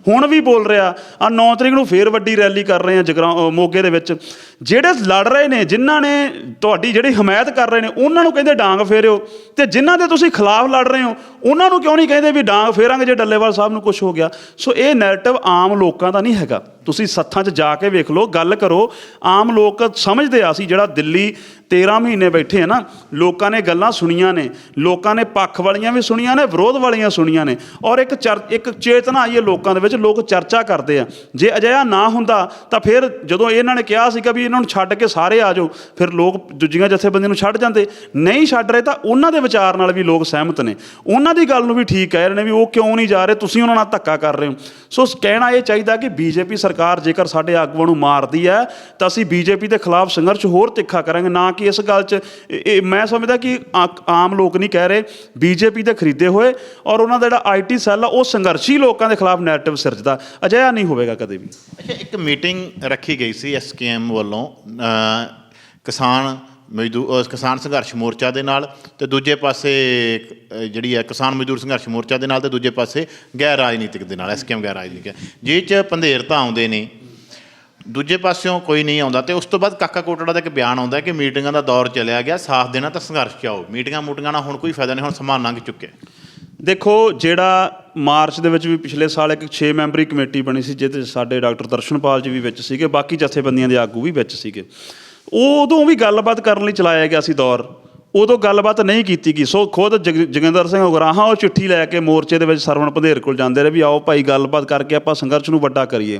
Speaker 1: ਹੁਣ ਵੀ ਬੋਲ ਰਿਹਾ। ਆ 9 ਤਰੀਕ ਨੂੰ ਫੇਰ ਵੱਡੀ ਰੈਲੀ ਕਰ ਰਹੇ ਆ ਜਗਰਾ ਮੋਗੇ ਦੇ ਵਿੱਚ। ਜਿਹੜੇ ਲੜ ਰਹੇ ਨੇ, ਜਿਨ੍ਹਾਂ ਨੇ ਤੁਹਾਡੀ ਜਿਹੜੀ ਹਮਾਇਤ ਕਰ ਰਹੇ ਨੇ, ਉਹਨਾਂ ਨੂੰ ਕਹਿੰਦੇ ਡਾਂਗ ਫੇਰਿਓ। ਤੇ ਜਿਨ੍ਹਾਂ ਦੇ ਤੁਸੀਂ ਖਿਲਾਫ ਲੜ ਰਹੇ ਹੋ ਉਹਨਾਂ ਨੂੰ ਕਿਉਂ ਨਹੀਂ ਕਹਿੰਦੇ ਵੀ ਡਾਂਗ ਫੇਰਾਂਗੇ ਜੇ ਡੱਲੇਵਾਲ ਸਾਹਿਬ ਨੂੰ ਕੁਝ ਹੋ ਗਿਆ? ਸੋ ਇਹ ਨੈਰੇਟਿਵ ਆਮ ਲੋਕਾਂ ਦਾ ਨਹੀਂ ਹੈਗਾ। ਤੁਸੀਂ ਸੱਥਾਂ 'ਚ ਜਾ ਕੇ ਵੇਖ ਲਓ, ਗੱਲ ਕਰੋ। ਆਮ ਲੋਕ ਸਮਝਦੇ ਆ ਸੀ ਜਿਹੜਾ ਦਿੱਲੀ 13 ਮਹੀਨੇ ਬੈਠੇ ਆ ਨਾ, ਲੋਕਾਂ ਨੇ ਗੱਲਾਂ ਸੁਣੀਆਂ ਨੇ, ਲੋਕਾਂ ਨੇ ਪੱਖ ਵਾਲੀਆਂ ਵੀ ਸੁਣੀਆਂ ਨੇ, ਵਿਰੋਧ ਵਾਲੀਆਂ ਸੁਣੀਆਂ ਨੇ। ਔਰ ਇੱਕ ਚਰ, ਇੱਕ ਚੇਤਨਾ ਆਈ ਹੈ ਲੋਕਾਂ ਦੇ ਵਿੱਚ, ਲੋਕ ਚਰਚਾ ਕਰਦੇ ਆ। ਜੇ ਅਜਿਹਾ ਨਾ ਹੁੰਦਾ, ਤਾਂ ਫਿਰ ਜਦੋਂ ਇਹਨਾਂ ਨੇ ਕਿਹਾ ਸੀਗਾ ਵੀ ਇਹਨਾਂ ਨੂੰ ਛੱਡ ਕੇ ਸਾਰੇ ਆ ਜਾਓ, ਫਿਰ ਲੋਕ ਦੂਜੀਆਂ ਜਥੇਬੰਦੀਆਂ ਨੂੰ ਛੱਡ ਜਾਂਦੇ। ਨਹੀਂ ਛੱਡ ਰਹੇ ਤਾਂ ਉਹਨਾਂ ਦੇ ਵਿਚਾਰ ਨਾਲ ਵੀ ਲੋਕ ਸਹਿਮਤ ਨੇ। ਉਹਨਾਂ ਉਹਨਾਂ ਦੀ ਗੱਲ ਨੂੰ ਵੀ ਠੀਕ ਕਹਿ ਰਹੇ ਨੇ ਵੀ ਉਹ ਕਿਉਂ ਨਹੀਂ ਜਾ ਰਹੇ? ਤੁਸੀਂ ਉਹਨਾਂ ਨਾਲ ਧੱਕਾ ਕਰ ਰਹੇ ਹੋ। ਸੋ ਕਹਿਣਾ ਇਹ ਚਾਹੀਦਾ ਕਿ ਬੀਜੇਪੀ ਸਰਕਾਰ ਜੇਕਰ ਸਾਡੇ ਆਗੂਆਂ ਨੂੰ ਮਾਰਦੀ ਹੈ, ਤਾਂ ਅਸੀਂ ਬੀਜੇਪੀ ਦੇ ਖਿਲਾਫ ਸੰਘਰਸ਼ ਹੋਰ ਤਿੱਖਾ ਕਰਾਂਗੇ, ਨਾ ਕਿ ਇਸ ਗੱਲ 'ਚ ਇਹ- ਮੈਂ ਸਮਝਦਾ ਕਿ ਆਮ ਲੋਕ ਨਹੀਂ ਕਹਿ ਰਹੇ, ਬੀਜੇਪੀ ਦੇ ਖਰੀਦੇ ਹੋਏ ਔਰ ਉਹਨਾਂ ਦਾ ਜਿਹੜਾ ਆਈਟੀ ਸੈੱਲ ਆ, ਉਹ ਸੰਘਰਸ਼ੀ ਲੋਕਾਂ ਦੇ ਖਿਲਾਫ ਨੈਰੇਟਿਵ ਸਿਰਜਦਾ। ਅਜਿਹਾ ਨਹੀਂ ਹੋਵੇਗਾ ਕਦੇ ਵੀ।
Speaker 2: ਅੱਛਾ, ਇੱਕ ਮੀਟਿੰਗ ਰੱਖੀ ਗਈ ਸੀ ਐਸਕੇਐਮ ਵੱਲੋਂ ਕਿਸਾਨ ਮਜ਼ਦੂਰ ਕਿਸਾਨ ਸੰਘਰਸ਼ ਮੋਰਚਾ ਦੇ ਨਾਲ ਤੇ ਦੂਜੇ ਪਾਸੇ ਜਿਹੜੀ ਹੈ ਕਿਸਾਨ ਮਜ਼ਦੂਰ ਸੰਘਰਸ਼ ਮੋਰਚਾ ਦੇ ਨਾਲ ਤੇ ਦੂਜੇ ਪਾਸੇ ਗੈਰ ਰਾਜਨੀਤਿਕ ਦੇ ਨਾਲ, ਐਸਕੇਐਮ ਗੈਰ ਰਾਜਨੀਤਿਕ ਜਿਹਦੇ ਚ ਪੰਧੇਰ ਤਾਂ ਆਉਂਦੇ ਨੇ, ਦੂਜੇ ਪਾਸਿਓਂ ਕੋਈ ਨਹੀਂ ਆਉਂਦਾ ਤੇ ਉਸ ਤੋਂ ਬਾਅਦ ਕਾਕਾ ਕੋਟੜਾ ਦਾ ਇੱਕ ਬਿਆਨ ਆਉਂਦਾ ਕਿ ਮੀਟਿੰਗਾਂ ਦਾ ਦੌਰ ਚੱਲਿਆ ਗਿਆ, ਸਾਥ ਦੇਣਾ ਤਾਂ ਸੰਘਰਸ਼ ਚ ਆਓ। ਮੀਟਿੰਗਾਂ ਮੂਟਿੰਗਾਂ ਨਾਲ ਹੁਣ ਕੋਈ ਫਾਇਦਾ ਨਹੀਂ, ਹੁਣ ਸਮਾਨ ਲੰਘ ਚੁੱਕਿਆ
Speaker 1: ਦੇਖੋ, ਜਿਹੜਾ ਮਾਰਚ ਦੇ ਵਿੱਚ ਵੀ ਪਿਛਲੇ ਸਾਲ ਇੱਕ 6 ਮੈਂਬਰੀ ਕਮੇਟੀ ਬਣੀ ਸੀ, ਜਿਹਦੇ 'ਚ ਸਾਡੇ ਡਾਕਟਰ ਦਰਸ਼ਨਪਾਲ ਜੀ ਵੀ ਵਿੱਚ ਸੀਗੇ, ਬਾਕੀ ਜਥੇਬੰਦੀਆਂ ਦੇ ਆਗੂ ਵੀ ਵਿੱਚ ਸੀਗੇ। ਉਦੋਂ ਵੀ ਗੱਲਬਾਤ ਕਰਨ ਲਈ ਚਲਾਇਆ ਗਿਆ ਸੀ ਦੌਰ। ਉਦੋਂ ਗੱਲਬਾਤ ਨਹੀਂ ਕੀਤੀ ਗਈ। ਸੋ ਖੁਦ ਜਗ- ਜੋਗਿੰਦਰ ਸਿੰਘ ਉਗਰਾਹਾਂ ਉਹ ਚਿੱਠੀ ਲੈ ਕੇ ਮੋਰਚੇ ਦੇ ਵਿੱਚ ਸਰਵਣ ਪੰਧੇਰ ਕੋਲ ਜਾਂਦੇ ਰਹੇ ਵੀ ਆਓ ਭਾਈ ਗੱਲਬਾਤ ਕਰਕੇ ਆਪਾਂ ਸੰਘਰਸ਼ ਨੂੰ ਵੱਡਾ ਕਰੀਏ।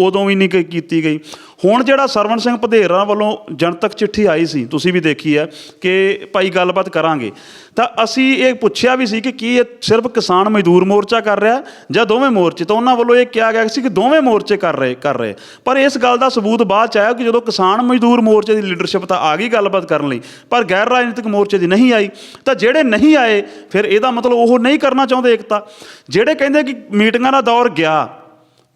Speaker 1: ਉਦੋਂ ਵੀ ਨਹੀਂ ਕੀਤੀ ਗਈ। ਹੁਣ ਜਿਹੜਾ ਸਰਵਣ ਸਿੰਘ ਪੰਧੇਰਾਂ ਵੱਲੋਂ ਜਨਤਕ ਚਿੱਠੀ ਆਈ ਸੀ, ਤੁਸੀਂ ਵੀ ਦੇਖੀ ਹੈ ਕਿ ਭਾਈ ਗੱਲਬਾਤ ਕਰਾਂਗੇ। ਤਾਂ ਅਸੀਂ ਇਹ ਪੁੱਛਿਆ ਵੀ ਸੀ ਕਿ ਕੀ ਇਹ ਸਿਰਫ ਕਿਸਾਨ ਮਜ਼ਦੂਰ ਮੋਰਚਾ ਕਰ ਰਿਹਾ ਜਾਂ ਦੋਵੇਂ ਮੋਰਚੇ? ਤਾਂ ਉਹਨਾਂ ਵੱਲੋਂ ਇਹ ਕਿਹਾ ਗਿਆ ਸੀ ਕਿ ਦੋਵੇਂ ਮੋਰਚੇ ਕਰ ਰਹੇ ਕਰ ਰਹੇ। ਪਰ ਇਸ ਗੱਲ ਦਾ ਸਬੂਤ ਬਾਅਦ ਚ ਆਇਆ ਕਿ ਜਦੋਂ ਕਿਸਾਨ ਮਜ਼ਦੂਰ ਮੋਰਚੇ ਦੀ ਲੀਡਰਸ਼ਿਪ ਤਾਂ ਆ ਗਈ ਗੱਲਬਾਤ ਕਰਨ ਲਈ, ਪਰ ਗੈਰ ਰਾਜਨੀਤਿਕ ਮੋਰਚੇ ਦੀ ਨਹੀਂ ਆਈ। ਤਾਂ ਜਿਹੜੇ ਨਹੀਂ ਆਏ, ਫਿਰ ਇਹਦਾ ਮਤਲਬ ਉਹ ਨਹੀਂ ਕਰਨਾ ਚਾਹੁੰਦੇ ਏਕਤਾ। ਜਿਹੜੇ ਕਹਿੰਦੇ ਕਿ ਮੀਟਿੰਗਾਂ ਦਾ ਦੌਰ ਗਿਆ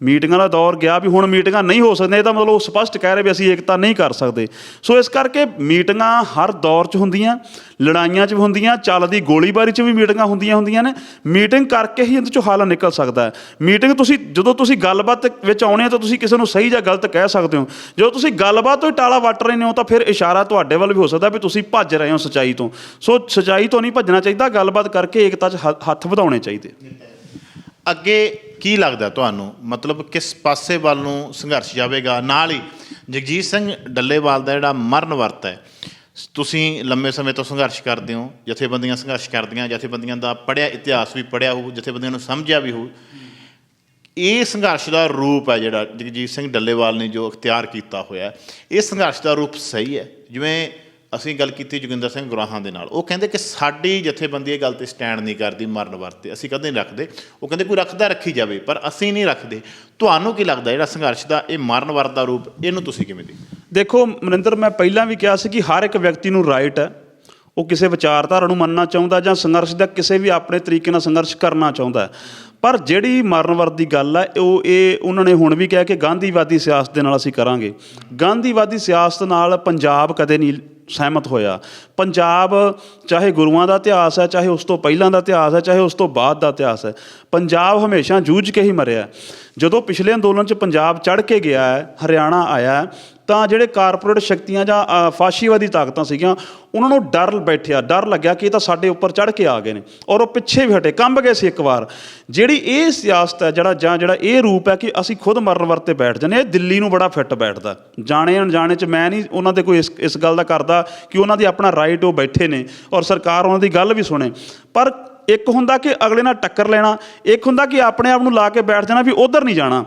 Speaker 1: ਮੀਟਿੰਗਾਂ ਦਾ ਦੌਰ ਗਿਆ ਵੀ ਹੁਣ ਮੀਟਿੰਗਾਂ ਨਹੀਂ ਹੋ ਸਕਦੀਆਂ ਇਹਦਾ ਮਤਲਬ ਉਹ ਸਪਸ਼ਟ ਕਹਿ ਰਹੇ ਵੀ ਅਸੀਂ ਏਕਤਾ ਨਹੀਂ ਕਰ ਸਕਦੇ। ਸੋ ਇਸ ਕਰਕੇ ਮੀਟਿੰਗਾਂ ਹਰ ਦੌਰ 'ਚ ਹੁੰਦੀਆਂ, ਲੜਾਈਆਂ 'ਚ ਵੀ ਹੁੰਦੀਆਂ, ਚੱਲਦੀ ਗੋਲੀਬਾਰੀ 'ਚ ਵੀ ਮੀਟਿੰਗਾਂ ਹੁੰਦੀਆਂ ਹੁੰਦੀਆਂ ਨੇ। ਮੀਟਿੰਗ ਕਰਕੇ ਹੀ ਇਹਦੇ 'ਚੋਂ ਹੱਲ ਨਿਕਲ ਸਕਦਾ ਹੈ। ਮੀਟਿੰਗ ਤੁਸੀਂ, ਜਦੋਂ ਤੁਸੀਂ ਗੱਲਬਾਤ ਵਿੱਚ ਆਉਣੇ ਆ ਤਾਂ ਤੁਸੀਂ ਕਿਸੇ ਨੂੰ ਸਹੀ ਜਾਂ ਗਲਤ ਕਹਿ ਸਕਦੇ ਹੋ। ਜਦੋਂ ਤੁਸੀਂ ਗੱਲਬਾਤ ਤੋਂ ਹੀ ਟਾਲਾ ਵੱਟ ਰਹੇ ਨੇ ਹੋ ਤਾਂ ਫਿਰ ਇਸ਼ਾਰਾ ਤੁਹਾਡੇ ਵੱਲ ਵੀ ਹੋ ਸਕਦਾ ਵੀ ਤੁਸੀਂ ਭੱਜ ਰਹੇ ਹੋ ਸਚਾਈ ਤੋਂ। ਸੋ ਸਚਾਈ ਤੋਂ ਨਹੀਂ ਭੱਜਣਾ ਚਾਹੀਦਾ, ਗੱਲਬਾਤ ਕਰਕੇ ਏਕਤਾ 'ਚ ਹ- ਹੱਥ ਵਧਾਉਣੇ ਚਾਹੀਦੇ।
Speaker 2: ਅੱਗੇ ਕੀ ਲੱਗਦਾ ਤੁਹਾਨੂੰ? ਮਤਲਬ ਕਿਸ ਪਾਸੇ ਵੱਲ ਨੂੰ ਸੰਘਰਸ਼ ਜਾਵੇਗਾ? ਨਾਲ ਹੀ ਜਗਜੀਤ ਸਿੰਘ ਡੱਲੇਵਾਲ ਦਾ ਜਿਹੜਾ ਮਰਨ ਵਰਤ ਹੈ, ਤੁਸੀਂ ਲੰਮੇ ਸਮੇਂ ਤੋਂ ਸੰਘਰਸ਼ ਕਰਦੇ ਹੋ, ਜਥੇਬੰਦੀਆਂ ਸੰਘਰਸ਼ ਕਰਦੀਆਂ, ਜਥੇਬੰਦੀਆਂ ਦਾ ਪੜਿਆ ਇਤਿਹਾਸ ਵੀ ਪੜਿਆ ਹੋਊ, ਜਥੇਬੰਦੀਆਂ ਨੂੰ ਸਮਝਿਆ ਵੀ ਹੋਊ। ਇਹ ਸੰਘਰਸ਼ ਦਾ ਰੂਪ ਹੈ ਜਿਹੜਾ ਜਗਜੀਤ ਸਿੰਘ ਡੱਲੇਵਾਲ ਨੇ ਜੋ ਅਖਤਿਆਰ ਕੀਤਾ ਹੋਇਆ ਇਹ ਸੰਘਰਸ਼ ਦਾ ਰੂਪ ਸਹੀ ਹੈ। ਜਿਵੇਂ ਅਸੀਂ ਗੱਲ ਕੀਤੀ ਜੋਗਿੰਦਰ ਸਿੰਘ ਗੁਰਾਹਾਂ ਦੇ ਨਾਲ, ਉਹ ਕਹਿੰਦੇ ਕਿ ਸਾਡੀ ਜਥੇਬੰਦੀ ਇਹ ਗੱਲ ਤੇ ਸਟੈਂਡ ਨਹੀਂ ਕਰਦੀ ਮਰਨ ਵਰਤੇ, ਅਸੀਂ ਕਦੇ ਨਹੀਂ ਰੱਖਦੇ। ਉਹ ਕਹਿੰਦੇ ਕੋਈ ਰੱਖਦਾ ਰੱਖੀ ਜਾਵੇ, ਪਰ ਅਸੀਂ ਨਹੀਂ ਰੱਖਦੇ। ਤੁਹਾਨੂੰ ਕੀ ਲੱਗਦਾ ਜਿਹੜਾ ਸੰਘਰਸ਼ ਦਾ, ਇਹ ਮਰਨ ਵਰਤ ਦਾ ਰੂਪ, ਇਹਨੂੰ ਤੁਸੀਂ ਕਿਵੇਂ ਦੇਖਦੇ
Speaker 1: ਦੇਖੋ, ਮਨਿੰਦਰ, ਮੈਂ ਪਹਿਲਾਂ ਵੀ ਕਿਹਾ ਸੀ ਕਿ ਹਰ ਇੱਕ ਵਿਅਕਤੀ ਨੂੰ ਰਾਈਟ ਹੈ। ਉਹ ਕਿਸੇ ਵਿਚਾਰਧਾਰਾ ਨੂੰ ਮੰਨਣਾ ਚਾਹੁੰਦਾ ਜਾਂ ਸੰਘਰਸ਼ ਦਾ ਕਿਸੇ ਵੀ ਆਪਣੇ ਤਰੀਕੇ ਨਾਲ ਸੰਘਰਸ਼ ਕਰਨਾ ਚਾਹੁੰਦਾ ਪਰ ਜਿਹੜੀ ਮਰਨ ਵਰਤ ਦੀ ਗੱਲ ਹੈ, ਉਹ ਇਹ ਉਹਨਾਂ ਨੇ ਹੁਣ ਵੀ ਕਿਹਾ ਕਿ ਗਾਂਧੀਵਾਦੀ ਸਿਆਸਤ ਦੇ ਨਾਲ ਅਸੀਂ ਕਰਾਂਗੇ। ਗਾਂਧੀਵਾਦੀ ਸਿਆਸਤ ਨਾਲ ਪੰਜਾਬ ਕਦੇ ਨਹੀਂ ਸਹਿਮਤ ਹੋਇਆ। ਪੰਜਾਬ ਚਾਹੇ ਗੁਰੂਆਂ ਦਾ ਇਤਿਹਾਸ ਹੈ, ਚਾਹੇ ਉਸ ਤੋਂ ਪਹਿਲਾਂ ਦਾ ਇਤਿਹਾਸ ਹੈ, ਚਾਹੇ ਉਸ ਤੋਂ ਬਾਅਦ ਦਾ ਇਤਿਹਾਸ ਹੈ, ਪੰਜਾਬ ਹਮੇਸ਼ਾ ਜੂਝ ਕੇ ਹੀ ਮਰਿਆ ਜਦੋਂ ਪਿਛਲੇ ਅੰਦੋਲਨ 'ਚ ਪੰਜਾਬ ਚੜ੍ਹ ਕੇ ਗਿਆ ਹੈ, ਹਰਿਆਣਾ ਆਇਆ ਤਾਂ ਜਿਹੜੇ ਕਾਰਪੋਰੇਟ ਸ਼ਕਤੀਆਂ ਜਾਂ ਫਾਸ਼ੀਵਾਦੀ ਤਾਕਤਾਂ ਸੀਗੀਆਂ, ਉਹਨਾਂ ਨੂੰ ਡਰ ਬੈਠਿਆ, ਡਰ ਲੱਗਿਆ ਕਿ ਇਹ ਤਾਂ ਸਾਡੇ ਉੱਪਰ ਚੜ੍ਹ ਕੇ ਆ ਗਏ ਨੇ ਔਰ ਉਹ ਪਿੱਛੇ ਵੀ ਹਟੇ, ਕੰਬ ਗਏ ਸੀ ਇੱਕ ਵਾਰ। ਜਿਹੜੀ ਇਹ ਸਿਆਸਤ ਹੈ, ਜਿਹੜਾ, ਜਾਂ ਜਿਹੜਾ ਇਹ ਰੂਪ ਹੈ ਕਿ ਅਸੀਂ ਖੁਦ ਮਰਨ ਵਰਤੇ ਬੈਠ ਜਾਂਦੇ ਇਹ ਦਿੱਲੀ ਨੂੰ ਬੜਾ ਫਿੱਟ ਬੈਠਦਾ। ਜਾਣੇ ਅਣਜਾਣੇ ਚ ਮੈਂ ਨਹੀਂ ਉਹਨਾਂ ਦੇ ਕੋਈ ਇਸ ਇਸ ਗੱਲ ਦਾ ਕਰਦਾ ਕਿ ਉਹਨਾਂ ਦੀ ਆਪਣਾ ਰਾਈਟ ਉਹ ਬੈਠੇ ਨੇ ਔਰ ਸਰਕਾਰ ਉਹਨਾਂ ਦੀ ਗੱਲ ਵੀ ਸੁਣੇ। ਪਰ ਇੱਕ ਹੁੰਦਾ ਕਿ ਅਗਲੇ ਨਾਲ ਟੱਕਰ ਲੈਣਾ, ਇੱਕ ਹੁੰਦਾ ਕਿ ਆਪਣੇ ਆਪ ਨੂੰ ਲਾ ਕੇ ਬੈਠ ਜਾਣਾ, ਵੀ ਉਧਰ ਨਹੀਂ ਜਾਣਾ।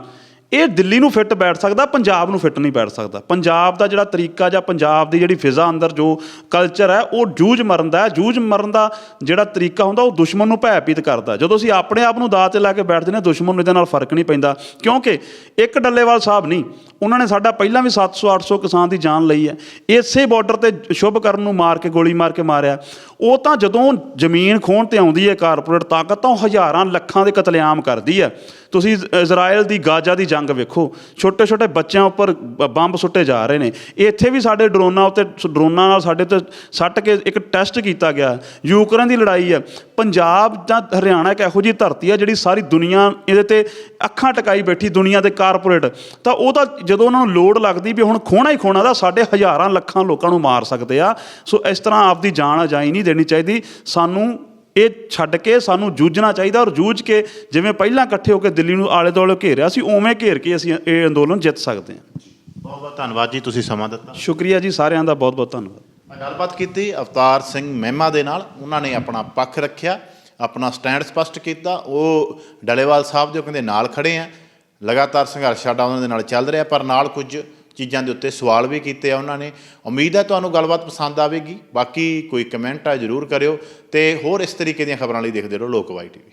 Speaker 1: ਇਹ ਦਿੱਲੀ ਨੂੰ ਫਿੱਟ ਬੈਠ ਸਕਦਾ, ਪੰਜਾਬ ਨੂੰ ਫਿੱਟ ਨਹੀਂ ਬੈਠ ਸਕਦਾ। ਪੰਜਾਬ ਦਾ ਜਿਹੜਾ ਤਰੀਕਾ ਜਾਂ ਪੰਜਾਬ ਦੀ ਜਿਹੜੀ ਫਿਜ਼ਾ ਅੰਦਰ ਜੋ ਕਲਚਰ ਹੈ, ਉਹ ਜੂਝ ਮਰਨ ਦਾ ਹੈ। ਜੂਝ ਮਰਨ ਦਾ ਜਿਹੜਾ ਤਰੀਕਾ ਹੁੰਦਾ, ਉਹ ਦੁਸ਼ਮਣ ਨੂੰ ਭੈਭੀਤ ਕਰਦਾ ਜਦੋਂ ਅਸੀਂ ਆਪਣੇ ਆਪ ਨੂੰ ਦਾਅ ਤੇ ਲਾ ਕੇ ਬੈਠਦੇ ਨੇ, ਦੁਸ਼ਮਣ ਨੂੰ ਇਹਦੇ ਨਾਲ ਫ਼ਰਕ ਨਹੀਂ ਪੈਂਦਾ। ਕਿਉਂਕਿ ਇੱਕ ਡੱਲੇਵਾਲ ਸਾਹਿਬ ਨਹੀਂ, ਉਹਨਾਂ ਨੇ ਸਾਡਾ ਪਹਿਲਾਂ ਵੀ 700 800 ਕਿਸਾਨ ਦੀ ਜਾਨ ਲਈ ਹੈ। ਇਸੇ ਬਾਰਡਰ ਤੇ ਸ਼ੁਭ ਕਰਨ ਨੂੰ ਮਾਰ ਕੇ, ਗੋਲੀ ਮਾਰ ਕੇ ਮਾਰਿਆ। ਉਹ ਤਾਂ ਜਦੋਂ ਜ਼ਮੀਨ ਖੋਣ ਤੇ ਆਉਂਦੀ ਹੈ ਕਾਰਪੋਰੇਟ, ਤਾਕਤ ਤਾਂ ਉਹ ਹਜ਼ਾਰਾਂ, ਲੱਖਾਂ ਦੇ ਕਤਲੇਆਮ ਕਰਦੀ ਹੈ। ਤੁਸੀਂ ਇਜ਼ਰਾਈਲ ਦੀ ਗਾਜ਼ਾ ਦੀ ਜੰਗ ਵੇਖੋ ਛੋਟੇ ਛੋਟੇ ਬੱਚਿਆਂ ਉੱਪਰ ਬ- ਬੰਬ ਸੁੱਟੇ ਜਾ ਰਹੇ ਨੇ। ਇੱਥੇ ਵੀ ਸਾਡੇ ਡਰੋਨਾਂ ਉੱਤੇ, ਸ- ਡਰੋਨਾਂ ਨਾਲ ਸਾਡੇ ਤੇ ਸੱਟ ਕੇ ਇੱਕ ਟੈਸਟ ਕੀਤਾ ਗਿਆ। ਯੂਕਰੇਨ ਦੀ ਲੜਾਈ ਹੈ। ਪੰਜਾਬ ਜਾਂ ਹਰਿਆਣਾ ਇੱਕ ਇਹੋ ਜਿਹੀ ਧਰਤੀ ਹੈ ਜਿਹੜੀ ਸਾਰੀ ਦੁਨੀਆ ਇਹਦੇ ਤੇ ਅੱਖਾਂ ਟਿਕਾਈ ਬੈਠੀ, ਦੁਨੀਆ ਦੇ ਕਾਰਪੋਰੇਟ। ਤਾਂ ਉਹ ਤਾਂ ਜਦੋਂ ਉਹਨਾਂ ਨੂੰ ਲੋੜ ਲੱਗਦੀ ਵੀ ਹੁਣ ਖੋਣਾ ਹੀ ਖੋਣਾ ਦਾ, ਸਾਡੇ ਹਜ਼ਾਰਾਂ ਲੱਖਾਂ ਲੋਕਾਂ ਨੂੰ ਮਾਰ ਸਕਦੇ ਆ। ਸੋ ਇਸ ਤਰ੍ਹਾਂ ਆਪਦੀ ਜਾਨ ਅਜਾਈ ਨਹੀਂ ਦੇਣੀ ਚਾਹੀਦੀ। ਸਾਨੂੰ ਇਹ ਛੱਡ ਕੇ ਸਾਨੂੰ ਜੂਝਣਾ ਚਾਹੀਦਾ ਔਰ ਜੂਝ ਕੇ ਜਿਵੇਂ ਪਹਿਲਾਂ ਇਕੱਠੇ ਹੋ ਕੇ ਦਿੱਲੀ ਨੂੰ ਆਲੇ ਦੁਆਲੇ ਘੇਰਿਆ ਸੀ ਉਵੇਂ ਘੇਰ ਕੇ ਅਸੀਂ ਇਹ ਅੰਦੋਲਨ ਜਿੱਤ ਸਕਦੇ ਹਾਂ।
Speaker 2: ਬਹੁਤ ਬਹੁਤ ਧੰਨਵਾਦ ਜੀ ਤੁਸੀਂ ਸਮਾਂ ਦਿੱਤਾ।
Speaker 1: ਸ਼ੁਕਰੀਆ ਜੀ ਸਾਰਿਆਂ ਦਾ ਬਹੁਤ ਬਹੁਤ ਧੰਨਵਾਦ।
Speaker 2: ਮੈਂ ਗੱਲਬਾਤ ਕੀਤੀ ਅਵਤਾਰ ਸਿੰਘ ਮਹਿਮਾ ਦੇ ਨਾਲ ਉਹਨਾਂ ਨੇ ਆਪਣਾ ਪੱਖ ਰੱਖਿਆ ਆਪਣਾ ਸਟੈਂਡ ਸਪਸ਼ਟ ਕੀਤਾ ਉਹ ਡਲੇਵਾਲ ਸਾਹਿਬ ਜੋ ਕਹਿੰਦੇ ਨਾਲ ਖੜੇ ਆ ਲਗਾਤਾਰ ਸੰਘਰਸ਼ ਸਾਡਾ ਉਹਨਾਂ ਦੇ ਨਾਲ ਚੱਲ ਰਿਹਾ ਪਰ ਨਾਲ ਕੁਝ ਚੀਜ਼ਾਂ ਦੇ ਉੱਤੇ ਸਵਾਲ ਵੀ ਕੀਤੇ ਆ ਉਹਨਾਂ ਨੇ। ਉਮੀਦ ਹੈ ਤੁਹਾਨੂੰ ਗੱਲਬਾਤ ਪਸੰਦ ਆਵੇਗੀ। ਬਾਕੀ ਕੋਈ ਕਮੈਂਟ ਆ, ਜ਼ਰੂਰ ਕਰਿਓ ਤੇ ਹੋਰ ਇਸ ਤਰੀਕੇ ਦੀਆਂ ਖਬਰਾਂ ਲਈ ਦੇਖਦੇ ਰਹੋ ਲੋਕਵਾਈ ਟੀਵੀ